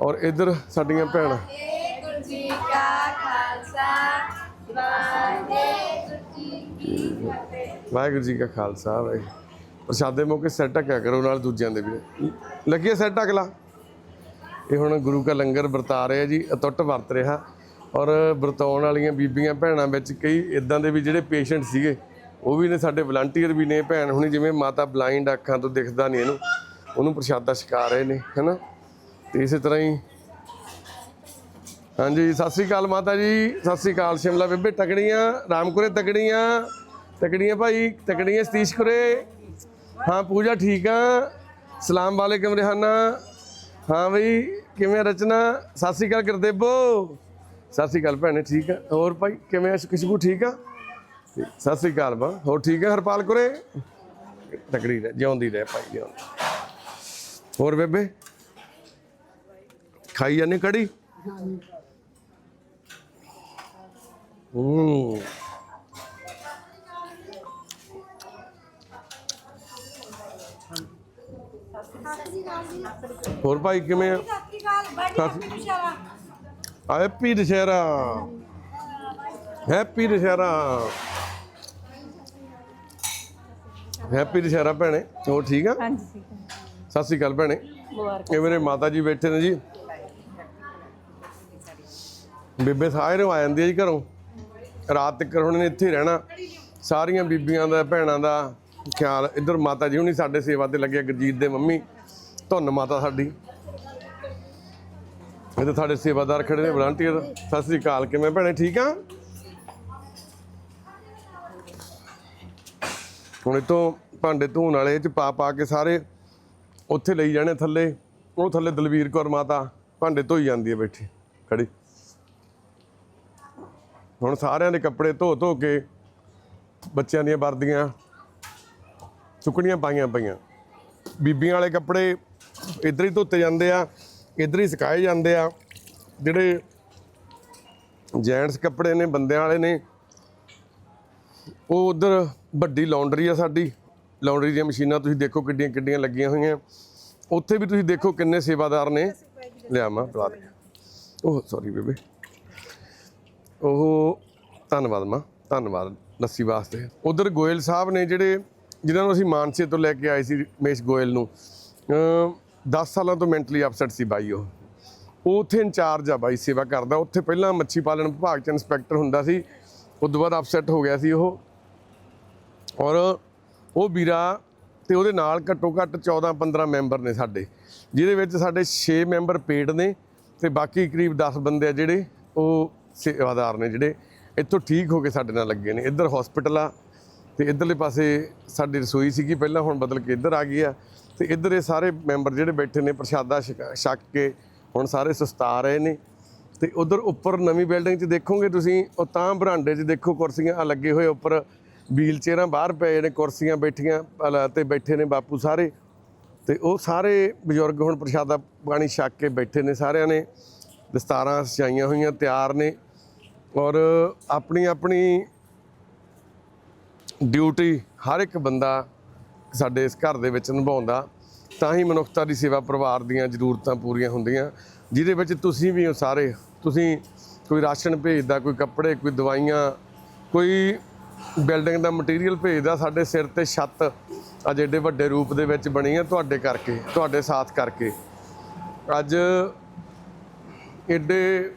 ਔਰ ਇੱਧਰ ਸਾਡੀਆਂ ਭੈਣਾਂ। ਵਾਹਿਗੁਰੂ ਜੀ ਕਾ ਖਾਲਸਾ ਵਾਹਿਗੁਰੂ ਜੀ ਕਾ ਖਾਲਸਾ ਵਾਹਿਗੁਰੂ ਪ੍ਰਸ਼ਾਦੇ ਮੌਕੇ ਸਿਰ ਢੱਕਿਆ ਕਰੋ ਨਾਲ ਦੂਜਿਆਂ ਦੇ ਵੀ। ਲੱਗਿਆ ਸਿਰ ਢੱਕ ਲਾ। ਇਹ ਹੁਣ ਗੁਰੂ ਕਾ ਲੰਗਰ ਵਰਤਾ ਰਿਹਾ ਜੀ, ਅਤੁੱਟ ਵਰਤ ਰਿਹਾ। ਔਰ ਵਰਤਾਉਣ ਵਾਲੀਆਂ ਬੀਬੀਆਂ ਭੈਣਾਂ ਵਿੱਚ ਕਈ ਇਦਾਂ ਦੇ ਵੀ ਜਿਹੜੇ ਪੇਸ਼ੈਂਟ ਸੀਗੇ, ਉਹ ਵੀ ਨੇ ਸਾਡੇ ਵਲੰਟੀਅਰ ਵੀ ਨੇ ਭੈਣ ਹੁਣੀ, ਜਿਵੇਂ ਮਾਤਾ ਬਲਾਈਂਡ ਅੱਖਾਂ ਤੋਂ ਦਿਖਦਾ ਨਹੀਂ ਇਹਨੂੰ, ਉਹਨੂੰ ਪ੍ਰਸ਼ਾਦਾ ਛਕਾ ਰਹੇ ਨੇ, ਹੈਨਾ? ਤੇ ਇਸੇ ਤਰ੍ਹਾਂ ਹੀ ਹਾਂਜੀ, ਸਤਿ ਸ੍ਰੀ ਅਕਾਲ ਮਾਤਾ ਜੀ, ਸਤਿ ਸ੍ਰੀ ਅਕਾਲ ਸ਼ਿਮਲਾ ਬੇਬੇ, ਤਕੜੀਆਂ, ਰਾਮਕੁਰੇ ਤਕੜੀਆਂ ਤਕੜੀਆਂ ਭਾਈ, ਤਕੜੀਆਂ ਸਤੀਸ਼ ਕੁਰੇ। ਹਾਂ, ਪੂਜਾ ਠੀਕ ਆ? ਸਲਾਮ ਵਾਲੇਕਮ ਰਿਹਾਨਾ। ਹਾਂ ਬਈ, ਕਿਵੇਂ ਆ ਰਚਨਾ? ਸਤਿ ਸ੍ਰੀ ਅਕਾਲ ਗੁਰਦੇਵੋ। ਸਤਿ ਸ੍ਰੀ ਅਕਾਲ ਭੈਣੇ ਠੀਕ ਆ? ਹੋਰ ਭਾਈ ਕਿਵੇਂ ਆ? ਖੁਸ਼ਬੂ ਠੀਕ ਆ? ਸਤਿ ਸ੍ਰੀ ਅਕਾਲ ਬਾ ਹੋਰ ਠੀਕ ਆ ਹਰਪਾਲ ਕੁਰੇ ਤਕੜੀ ਰਹਿ ਜਿਉਂਦੀ ਰਹਿ ਭਾਈ ਜਿਉਂਦੀ। ਹੋਰ ਬੇਬੇ? ਖਾਈ ਜਾਂਦੇ ਕੜੀ? ਹੂੰ। ਹੋਰ ਭਾਈ ਕਿਵੇਂ ਆ? Happy Dussehra. Happy Dussehra. Happy Dussehra ਭੈਣੇ ਹੋਰ ਠੀਕ ਆ? ਹਾਂਜੀ ਠੀਕ ਹੈ ਸਤਿ ਸ੍ਰੀ ਅਕਾਲ ਭੈਣੇ। ਮੁਬਾਰਕ। ਇਹ ਮੇਰੇ ਮਾਤਾ ਜੀ ਬੈਠੇ ਨੇ ਜੀ? ਬੇਬੇ ਸਾਰੇ ਆ ਜਾਂਦੀ ਹੈ ਜੀ ਘਰੋਂ। ਰਾਤ ਤੱਕ ਹੁਣ ਨੇ ਇੱਥੇ ਰਹਿਣਾ। ਸਾਰੀਆਂ ਬੀਬੀਆਂ ਦਾ ਭੈਣਾਂ ਦਾ ਖਿਆਲ। ਇੱਧਰ ਮਾਤਾ ਜੀ ਹੁਣੀ ਸਾਡੇ ਸੇਵਾ ਤੇ ਲੱਗੇ ਗੁਰਜੀਤ ਦੇ ਮੰਮੀ। ਧੁੰਨ ਮਾਤਾ ਸਾਡੀ। ਇਹ ਤਾਂ ਸਾਡੇ ਸੇਵਾਦਾਰ ਖੜੇ ਨੇ ਵਲੰਟੀਅਰ ਸਤਿ ਸ੍ਰੀ ਅਕਾਲ, ਕਿਵੇਂ ਭੈਣੇ, ਠੀਕ ਆ? ਹੁਣ ਇਤੋਂ ਭਾਂਡੇ ਧੋਣ ਵਾਲੇ ਚ ਪਾ ਪਾ ਕੇ ਸਾਰੇ ਉੱਥੇ ਲਈ ਜਾਣੇ ਥੱਲੇ। ਉਹ ਥੱਲੇ ਦਲਵੀਰ ਕੌਰ ਮਾਤਾ ਭਾਂਡੇ ਧੋਈ ਜਾਂਦੀ ਹੈ ਬੈਠੀ। ਖੜੀ। ਹੁਣ ਸਾਰਿਆਂ ਦੇ ਕੱਪੜੇ ਧੋ ਧੋ ਕੇ ਬੱਚਿਆਂ ਦੀਆਂ ਵਰਦੀਆਂ ਸੁੱਕਣੀਆਂ ਪਾਈਆਂ ਪਈਆਂ। ਬੀਬੀਆਂ ਵਾਲੇ ਕੱਪੜੇ ਇੱਧਰ ਹੀ ਧੋਤੇ ਜਾਂਦੇ ਆ। ਇੱਧਰ ਹੀ ਸੁਕਾਏ ਜਾਂਦੇ ਆ। ਜਿਹੜੇ ਜੈਂਟਸ ਕੱਪੜੇ ਨੇ, ਬੰਦਿਆਂ ਵਾਲੇ ਨੇ, ਉਹ ਉਧਰ ਵੱਡੀ ਲਾਉਂਡਰੀ ਆ ਸਾਡੀ। ਲਾਉਂਡਰੀ ਦੀਆਂ ਮਸ਼ੀਨਾਂ ਤੁਸੀਂ ਦੇਖੋ ਕਿੱਡੀਆਂ ਕਿੱਡੀਆਂ ਲੱਗੀਆਂ ਹੋਈਆਂ। ਉੱਥੇ ਵੀ ਤੁਸੀਂ ਦੇਖੋ ਕਿੰਨੇ ਸੇਵਾਦਾਰ ਨੇ। ਲਿਆ ਮਾਂ ਬੁਲਾ ਦੇ। ਉਹ ਸੌਰੀ ਬੇਬੇ। ਉਹ ਧੰਨਵਾਦ ਮਾਂ, ਧੰਨਵਾਦ ਲੱਸੀ ਵਾਸਤੇ। ਉਧਰ ਗੋਇਲ ਸਾਹਿਬ ਨੇ ਜਿਹੜੇ, ਜਿਨ੍ਹਾਂ ਨੂੰ ਅਸੀਂ ਮਾਨਸੇ ਤੋਂ ਲੈ ਕੇ ਆਏ ਸੀ, ਰਮੇਸ਼ ਗੋਇਲ ਨੂੰ 10 ਸਾਲਾਂ ਤੋਂ ਮੈਂਟਲੀ ਅਪਸੈਟ ਸੀ ਬਾਈ ਉਹ। ਉਹ ਉੱਥੇ ਇੰਚਾਰਜ ਆ ਬਾਈ, ਸੇਵਾ ਕਰਦਾ। ਉੱਥੇ ਪਹਿਲਾਂ ਮੱਛੀ ਪਾਲਣ ਵਿਭਾਗ ਚ ਇੰਸਪੈਕਟਰ ਹੁੰਦਾ ਸੀ। ਉਦੋਂ ਬਾਅਦ ਅਪਸੈਟ ਹੋ ਗਿਆ ਸੀ ਉਹ। ਔਰ ਉਹ ਵੀਰਾ ਤੇ ਉਹਦੇ ਨਾਲ ਘੱਟੋ ਘੱਟ 14 15 ਮੈਂਬਰ ਨੇ ਸਾਡੇ। ਜਿਹਦੇ ਵਿੱਚ ਸਾਡੇ 6 ਮੈਂਬਰ ਪੇਡ ਨੇ ਤੇ ਬਾਕੀ ਕਰੀਬ 10 ਬੰਦੇ ਆ ਜਿਹੜੇ ਉਹ ਸੇਵਾਦਾਰ ਨੇ ਜਿਹੜੇ। ਇੱਥੋਂ ਠੀਕ ਹੋ ਕੇ ਸਾਡੇ ਨਾਲ ਲੱਗੇ ਨੇ। ਇੱਧਰ ਹਸਪੀਟਲ ਆ। ਤੇ ਇੱਧਰਲੇ ਪਾਸੇ ਸਾਡੀ ਰਸੋਈ ਸੀਗੀ, ਪਹਿਲਾਂ ਹੁਣ ਬਦਲ ਕੇ ਇੱਧਰ ਆ ਗਈ ਆ। ਤੇ ਇੱਧਰ ਇਹ ਸਾਰੇ ਮੈਂਬਰ ਜਿਹੜੇ ਬੈਠੇ ਨੇ, ਪ੍ਰਸ਼ਾਦਾ ਛਕ ਛਕ ਕੇ ਹੁਣ ਸਾਰੇ ਸਸਤਾ ਰਹੇ ਨੇ। ਤੇ ਉਧਰ ਉੱਪਰ ਨਵੀਂ ਬਿਲਡਿੰਗ 'ਚ ਦੇਖੋਗੇ ਤੁਸੀਂ, ਉਹ ਤਾਂ ਬਰਾਂਡੇ 'ਚ ਦੇਖੋ ਕੁਰਸੀਆਂ ਆ ਲੱਗੇ ਹੋਏ ਉੱਪਰ। ਵੀਲ ਚੇਅਰਾਂ ਬਾਹਰ ਪਏ ਨੇ, ਕੁਰਸੀਆਂ ਬੈਠੀਆਂ, ਅਲ- ਤੇ ਬੈਠੇ ਨੇ ਬਾਪੂ ਸਾਰੇ। ਤੇ ਉਹ ਸਾਰੇ ਬਜ਼ੁਰਗ ਹੁਣ ਪ੍ਰਸ਼ਾਦਾ ਪਾਣੀ ਛਕ ਕੇ ਬੈਠੇ ਨੇ ਸਾਰਿਆਂ ਨੇ। ਦਸਤਾਰਾਂ ਸਜਾਈਆਂ ਹੋਈਆਂ ਤਿਆਰ ਨੇ। ਔਰ ਆਪਣੀ ਆਪਣੀ ਡਿਊਟੀ ਹਰ ਇੱਕ ਬੰਦਾ ਸਾਡੇ ਇਸ ਘਰ ਦੇ ਵਿੱਚ ਨਿਭਾਉਂਦਾ, ਤਾਂ ਹੀ ਮਨੁੱਖਤਾ ਦੀ ਸੇਵਾ ਪਰਿਵਾਰ ਦੀਆਂ ਜ਼ਰੂਰਤਾਂ ਪੂਰੀਆਂ ਹੁੰਦੀਆਂ, ਜਿਹਦੇ ਵਿੱਚ ਤੁਸੀਂ ਵੀ ਹੋ ਸਾਰੇ। ਤੁਸੀਂ ਕੋਈ ਰਾਸ਼ਨ ਭੇਜਦਾ, ਕੋਈ ਕੱਪੜੇ, ਕੋਈ ਦਵਾਈਆਂ, ਕੋਈ ਬਿਲਡਿੰਗ ਦਾ ਮਟੀਰੀਅਲ ਭੇਜਦਾ, ਸਾਡੇ ਸਿਰ ਤੇ ਛੱਤ ਅੱਜ ਏਡੇ ਵੱਡੇ ਰੂਪ ਦੇ ਵਿੱਚ ਬਣੀ ਹੈ ਤੁਹਾਡੇ ਕਰਕੇ, ਤੁਹਾਡੇ ਸਾਥ ਕਰਕੇ। ਅੱਜ ਏਡੇ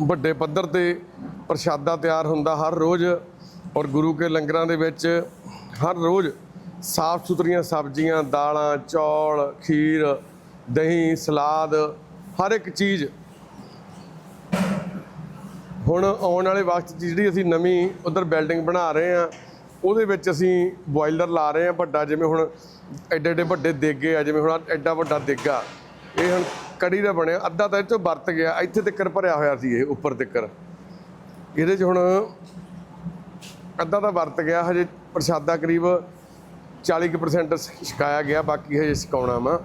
ਵੱਡੇ ਪੱਧਰ ਤੇ ਪ੍ਰਸ਼ਾਦਾ ਤਿਆਰ ਹੁੰਦਾ, ਹਰ ਰੋਜ਼ ਔਰ ਗੁਰੂ ਕੇ ਲੰਗਰਾਂ ਦੇ ਵਿੱਚ ਹਰ ਰੋਜ਼ ਸਾਫ਼ ਸੁਥਰੀਆਂ ਸਬਜ਼ੀਆਂ, ਦਾਲਾਂ, ਚੌਲ, ਖੀਰ, ਦਹੀਂ, ਸਲਾਦ, ਹਰ ਇੱਕ ਚੀਜ਼ ਹੁਣ ਆਉਣ ਵਾਲੇ ਵਕਤ 'ਚ ਜਿਹੜੀ ਅਸੀਂ ਨਵੀਂ ਉਧਰ ਬਿਲਡਿੰਗ ਬਣਾ ਰਹੇ ਆ ਉਹਦੇ ਵਿੱਚ ਅਸੀਂ ਬੋਇਲਰ ਲਾ ਰਹੇ ਆ ਵੱਡਾ, ਜਿਵੇਂ ਹੁਣ ਐਡੇ ਐਡੇ ਵੱਡੇ ਦੇਗੇ ਆ, ਜਿਵੇਂ ਹੁਣ ਐਡਾ ਵੱਡਾ ਦੇਗਾ, ਇਹ ਹੁਣ ਕੜੀ ਦਾ ਬਣਿਆ, ਅੱਧਾ ਤਾਂ ਇਹ 'ਚੋਂ ਵਰਤ ਗਿਆ, ਇੱਥੇ ਤੱਕ ਭਰਿਆ ਹੋਇਆ ਸੀ ਇਹ ਉੱਪਰ ਤੱਕ ਇਹਦੇ 'ਚ ਹੁਣ ਅੱਧਾ ਤਾਂ ਵਰਤ ਗਿਆ, ਹਜੇ ਪ੍ਰਸ਼ਾਦਾ ਕਰੀਬ 40% ਛਕਾਇਆ ਗਿਆ, ਬਾਕੀ ਹਜੇ ਛਕਾਉਣਾ ਵਾ।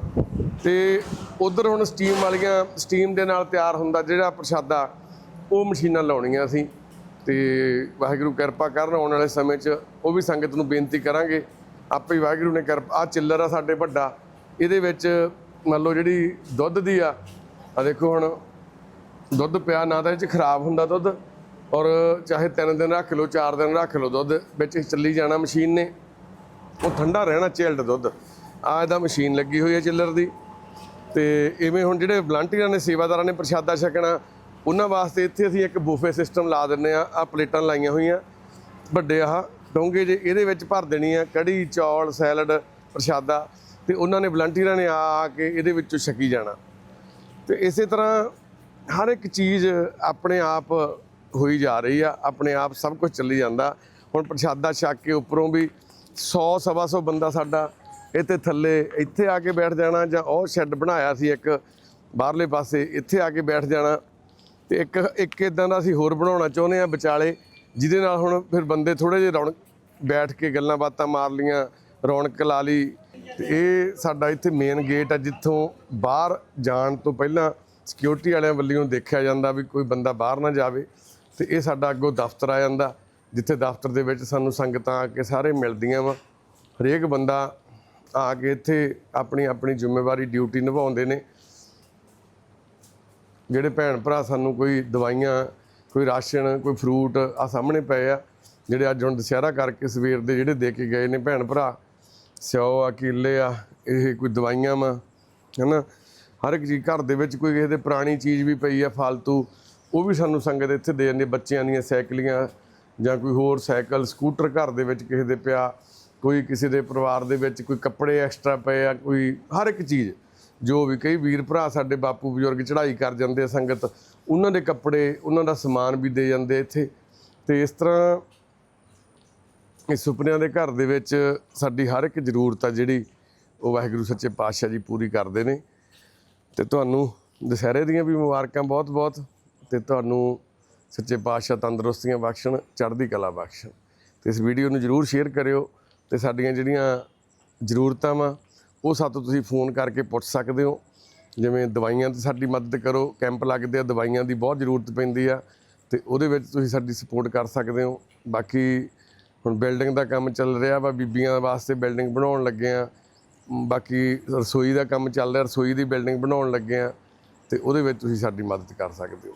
ਤੇ ਉਧਰ ਹੁਣ ਸਟੀਮ ਵਾਲੀਆਂ ਸਟੀਮ ਦੇ ਨਾਲ ਤਿਆਰ ਹੁੰਦਾ ਜਿਹੜਾ ਪ੍ਰਸ਼ਾਦਾ, ਉਹ ਮਸ਼ੀਨਾਂ ਲਾਉਣੀਆਂ ਸੀ ਤੇ ਵਾਹਿਗੁਰੂ ਕਿਰਪਾ ਕਰਨ, ਆਉਣ ਵਾਲੇ ਸਮੇਂ 'ਚ ਉਹ ਵੀ ਸੰਗਤ ਨੂੰ ਬੇਨਤੀ ਕਰਾਂਗੇ। ਆਪੇ ਹੀ ਵਾਹਿਗੁਰੂ ਨੇ ਕਿਰਪਾ ਆ ਚਿੱਲਰ ਆ ਸਾਡੇ ਵੱਡਾ, ਇਹਦੇ ਵਿੱਚ ਮੰਨ ਲਓ ਜਿਹੜੀ ਦੁੱਧ ਦੀ ਆ ਆ ਦੇਖੋ ਹੁਣ ਦੁੱਧ ਪਿਆ, ਨਾ ਤਾਂ ਇਹ 'ਚ ਖਰਾਬ ਹੁੰਦਾ ਦੁੱਧ। ਔਰ ਚਾਹੇ 3 ਦਿਨ ਰੱਖ ਲਓ 4 ਦਿਨ ਰੱਖ ਲਓ ਦੁੱਧ, ਵਿੱਚ ਚੱਲੀ ਜਾਣਾ ਮਸ਼ੀਨ ਨੇ। ਉਹ ਠੰਡਾ ਰਹਿਣਾ ਚਿਲਡ ਦੁੱਧ। ਆ ਇਹਦਾ ਮਸ਼ੀਨ ਲੱਗੀ ਹੋਈ ਹੈ ਚਿੱਲਰ ਦੀ। ਤੇ ਇਵੇਂ ਹੁਣ ਜਿਹੜੇ ਵਲੰਟੀਅਰਾਂ ਨੇ, ਸੇਵਾਦਾਰਾਂ ਨੇ ਪ੍ਰਸ਼ਾਦਾ ਛਕਣਾ, ਉਹਨਾਂ ਵਾਸਤੇ ਇੱਥੇ ਅਸੀਂ ਇੱਕ ਬੂਫੇ ਸਿਸਟਮ ਲਾ ਦਿੰਨੇ ਆ ਆ ਪਲੇਟਾਂ ਲਾਈਆਂ ਹੋਈਆਂ। ਵੱਡੇ ਆਹ ਡੋਂਗੇ ਜੇ ਇਹਦੇ ਵਿੱਚ ਭਰ ਦੇਣੀ ਆ, ਕੜੀ, ਚੌਲ, ਸੈਲਡ, ਪ੍ਰਸ਼ਾਦਾ। ਤੇ ਉਹਨਾਂ ਨੇ ਵਲੰਟੀਅਰਾਂ ਨੇ ਆ ਆ ਕੇ ਇਹਦੇ ਵਿੱਚੋਂ ਛਕੀ ਜਾਣਾ। ਤੇ ਇਸੇ ਤਰ੍ਹਾਂ ਹਰ ਇੱਕ ਚੀਜ਼ ਆਪਣੇ ਆਪ ਹੋਈ ਜਾ ਰਹੀ ਆ, ਆਪਣੇ ਆਪ ਸਭ ਕੁਝ ਚੱਲੀ ਜਾਂਦਾ। ਹੁਣ ਪ੍ਰਸ਼ਾਦਾ ਛਕ ਕੇ ਉੱਪਰੋਂ ਵੀ 100 ਸਵਾ ਸੌ ਬੰਦਾ ਸਾਡਾ ਇੱਥੇ ਥੱਲੇ, ਇੱਥੇ ਆ ਕੇ ਬੈਠ ਜਾਣਾ ਜਾਂ ਉਹ ਸ਼ੈੱਡ ਬਣਾਇਆ ਸੀ ਇੱਕ ਬਾਹਰਲੇ ਪਾਸੇ, ਇੱਥੇ ਆ ਕੇ ਬੈਠ ਜਾਣਾ। ਤੇ ਇੱਕ ਇੱਕ ਇਦਾਂ ਦਾ ਅਸੀਂ ਹੋਰ ਬਣਾਉਣਾ ਚਾਹੁੰਦੇ ਆ ਵਿਚਾਲੇ, ਜਿਹਦੇ ਨਾਲ ਹੁਣ ਫਿਰ ਬੰਦੇ ਥੋੜੇ ਜਿਹੇ ਰੌਣਕ ਬੈਠ ਕੇ ਗੱਲਾਂ ਬਾਤਾਂ ਮਾਰ ਲੀਆਂ ਰੌਣਕ ਲਾ ਲਈ। ਤੇ ਇਹ ਸਾਡਾ ਇੱਥੇ ਮੇਨ ਗੇਟ ਆ, ਜਿੱਥੋਂ ਬਾਹਰ ਜਾਣ ਤੋਂ ਪਹਿਲਾਂ ਸਿਕਿਉਰਿਟੀ ਵਾਲਿਆਂ ਵੱਲੋਂ ਦੇਖਿਆ ਜਾਂਦਾ ਵੀ ਕੋਈ ਬੰਦਾ ਬਾਹਰ ਨਾ ਜਾਵੇ। ਤੇ ਇਹ ਸਾਡਾ ਅੱਗੋਂ ਦਫ਼ਤਰ ਆ ਜਾਂਦਾ, ਜਿੱਥੇ ਦਫ਼ਤਰ ਦੇ ਵਿੱਚ ਸਾਨੂੰ ਸੰਗਤਾਂ ਆ ਕੇ ਸਾਰੇ ਮਿਲਦੀਆਂ ਵਾ। ਹਰੇਕ ਬੰਦਾ ਆ ਕੇ ਇੱਥੇ ਆਪਣੀ ਆਪਣੀ ਜ਼ਿੰਮੇਵਾਰੀ, ਡਿਊਟੀ ਨਿਭਾਉਂਦੇ ਨੇ। ਜਿਹੜੇ ਭੈਣ ਭਰਾ ਸਾਨੂੰ ਕੋਈ ਦਵਾਈਆਂ, ਕੋਈ ਰਾਸ਼ਨ, ਕੋਈ ਫਰੂਟ ਆ ਸਾਹਮਣੇ ਪਏ ਆ, ਜਿਹੜੇ ਅੱਜ ਹੁਣ ਦੁਸਹਿਰਾ ਕਰਕੇ ਸਵੇਰ ਦੇ ਜਿਹੜੇ ਦੇ ਕੇ ਗਏ ਨੇ ਭੈਣ ਭਰਾ, ਸਿਓ ਆ, ਕੀਲੇ ਆ, ਇਹ ਕੋਈ ਦਵਾਈਆਂ ਵਾ, ਹਨਾ? ਹਰ ਇੱਕ ਚੀਜ਼ ਘਰ ਦੇ ਵਿੱਚ ਕੋਈ ਕਿਸੇ ਦੇ ਪੁਰਾਣੀ ਚੀਜ਼ ਵੀ ਪਈ ਆ ਫालतू ਉਹ ਵੀ ਸਾਨੂੰ ਸੰਗਤ ਇੱਥੇ ਦੇ ਜਾਂਦੀ ਬੱਚਿਆਂ ਦੀਆਂ ਸਾਈਕਲੀਆਂ ਜਾਂ ਕੋਈ ਹੋਰ ਸਾਈਕਲ, ਸਕੂਟਰ ਘਰ ਦੇ ਵਿੱਚ ਕਿਸੇ ਦੇ ਪਿਆ, ਕੋਈ ਕਿਸੇ ਦੇ ਪਰਿਵਾਰ ਦੇ ਵਿੱਚ ਕੋਈ ਕੱਪੜੇ ਐਕਸਟਰਾ ਪਏ ਆ, ਕੋਈ ਹਰ ਇੱਕ ਚੀਜ਼, ਜੋ ਵੀ ਕਈ ਵੀਰ ਭਰਾ ਸਾਡੇ ਬਾਪੂ ਬਜ਼ੁਰਗ ਚੜ੍ਹਾਈ ਕਰ ਜਾਂਦੇ ਆ ਸੰਗਤ, ਉਹਨਾਂ ਦੇ ਕੱਪੜੇ, ਉਹਨਾਂ ਦਾ ਸਮਾਨ ਵੀ ਦੇ ਜਾਂਦੇ ਇੱਥੇ। ਤੇ ਇਸ ਤਰ੍ਹਾਂ ਇਸ ਸੁਪਨਿਆਂ ਦੇ ਘਰ ਦੇ ਵਿੱਚ ਸਾਡੀ ਹਰ ਇੱਕ ਜ਼ਰੂਰਤ ਆ ਜਿਹੜੀ ਉਹ ਵਾਹਿਗੁਰੂ ਸੱਚੇ ਪਾਤਸ਼ਾਹ ਜੀ ਪੂਰੀ ਕਰਦੇ ਨੇ। ਤੇ ਤੁਹਾਨੂੰ ਦੁਸਹਿਰੇ ਦੀਆਂ ਵੀ ਮੁਬਾਰਕਾਂ ਬਹੁਤ-ਬਹੁਤ। ਤੇ ਤੁਹਾਨੂੰ ਸੱਚੇ ਪਾਤਸ਼ਾਹ ਤੰਦਰੁਸਤੀਆਂ ਬਖਸ਼ਣ, ਚੜ੍ਹਦੀ ਕਲਾ ਬਖਸ਼ਣ। ਤੇ ਇਸ ਵੀਡੀਓ ਨੂੰ ਜਰੂਰ ਸ਼ੇਅਰ ਕਰਿਓ ਤੇ ਸਾਡੀਆਂ ਜਿਹੜੀਆਂ ਜ਼ਰੂਰਤਾਂ ਵਾ, ਉਹ ਸਾਤੋਂ ਤੁਸੀਂ ਫੋਨ ਕਰਕੇ ਪੁੱਛ ਸਕਦੇ ਹੋ। ਜਿਵੇਂ ਦਵਾਈਆਂ ਤੇ ਸਾਡੀ ਮਦਦ ਕਰੋ, ਕੈਂਪ ਲੱਗਦੇ ਆ, ਦਵਾਈਆਂ ਦੀ ਬਹੁਤ ਜ਼ਰੂਰਤ ਪੈਂਦੀ ਆ ਤੇ ਉਹਦੇ ਵਿੱਚ ਤੁਸੀਂ ਸਾਡੀ ਸਪੋਰਟ ਕਰ ਸਕਦੇ ਹੋ। ਬਾਕੀ ਹੁਣ ਬਿਲਡਿੰਗ ਦਾ ਕੰਮ ਚੱਲ ਰਿਹਾ ਵਾ, ਬੀਬੀਆਂ ਵਾਸਤੇ ਬਿਲਡਿੰਗ ਬਣਾਉਣ ਲੱਗੇ ਆ। ਬਾਕੀ ਰਸੋਈ ਦਾ ਕੰਮ ਚੱਲ ਰਿਹਾ, ਰਸੋਈ ਦੀ ਬਿਲਡਿੰਗ ਬਣਾਉਣ ਲੱਗੇ ਆ ਤੇ ਉਹਦੇ ਵਿੱਚ ਤੁਸੀਂ ਸਾਡੀ ਮਦਦ ਕਰ ਸਕਦੇ ਹੋ।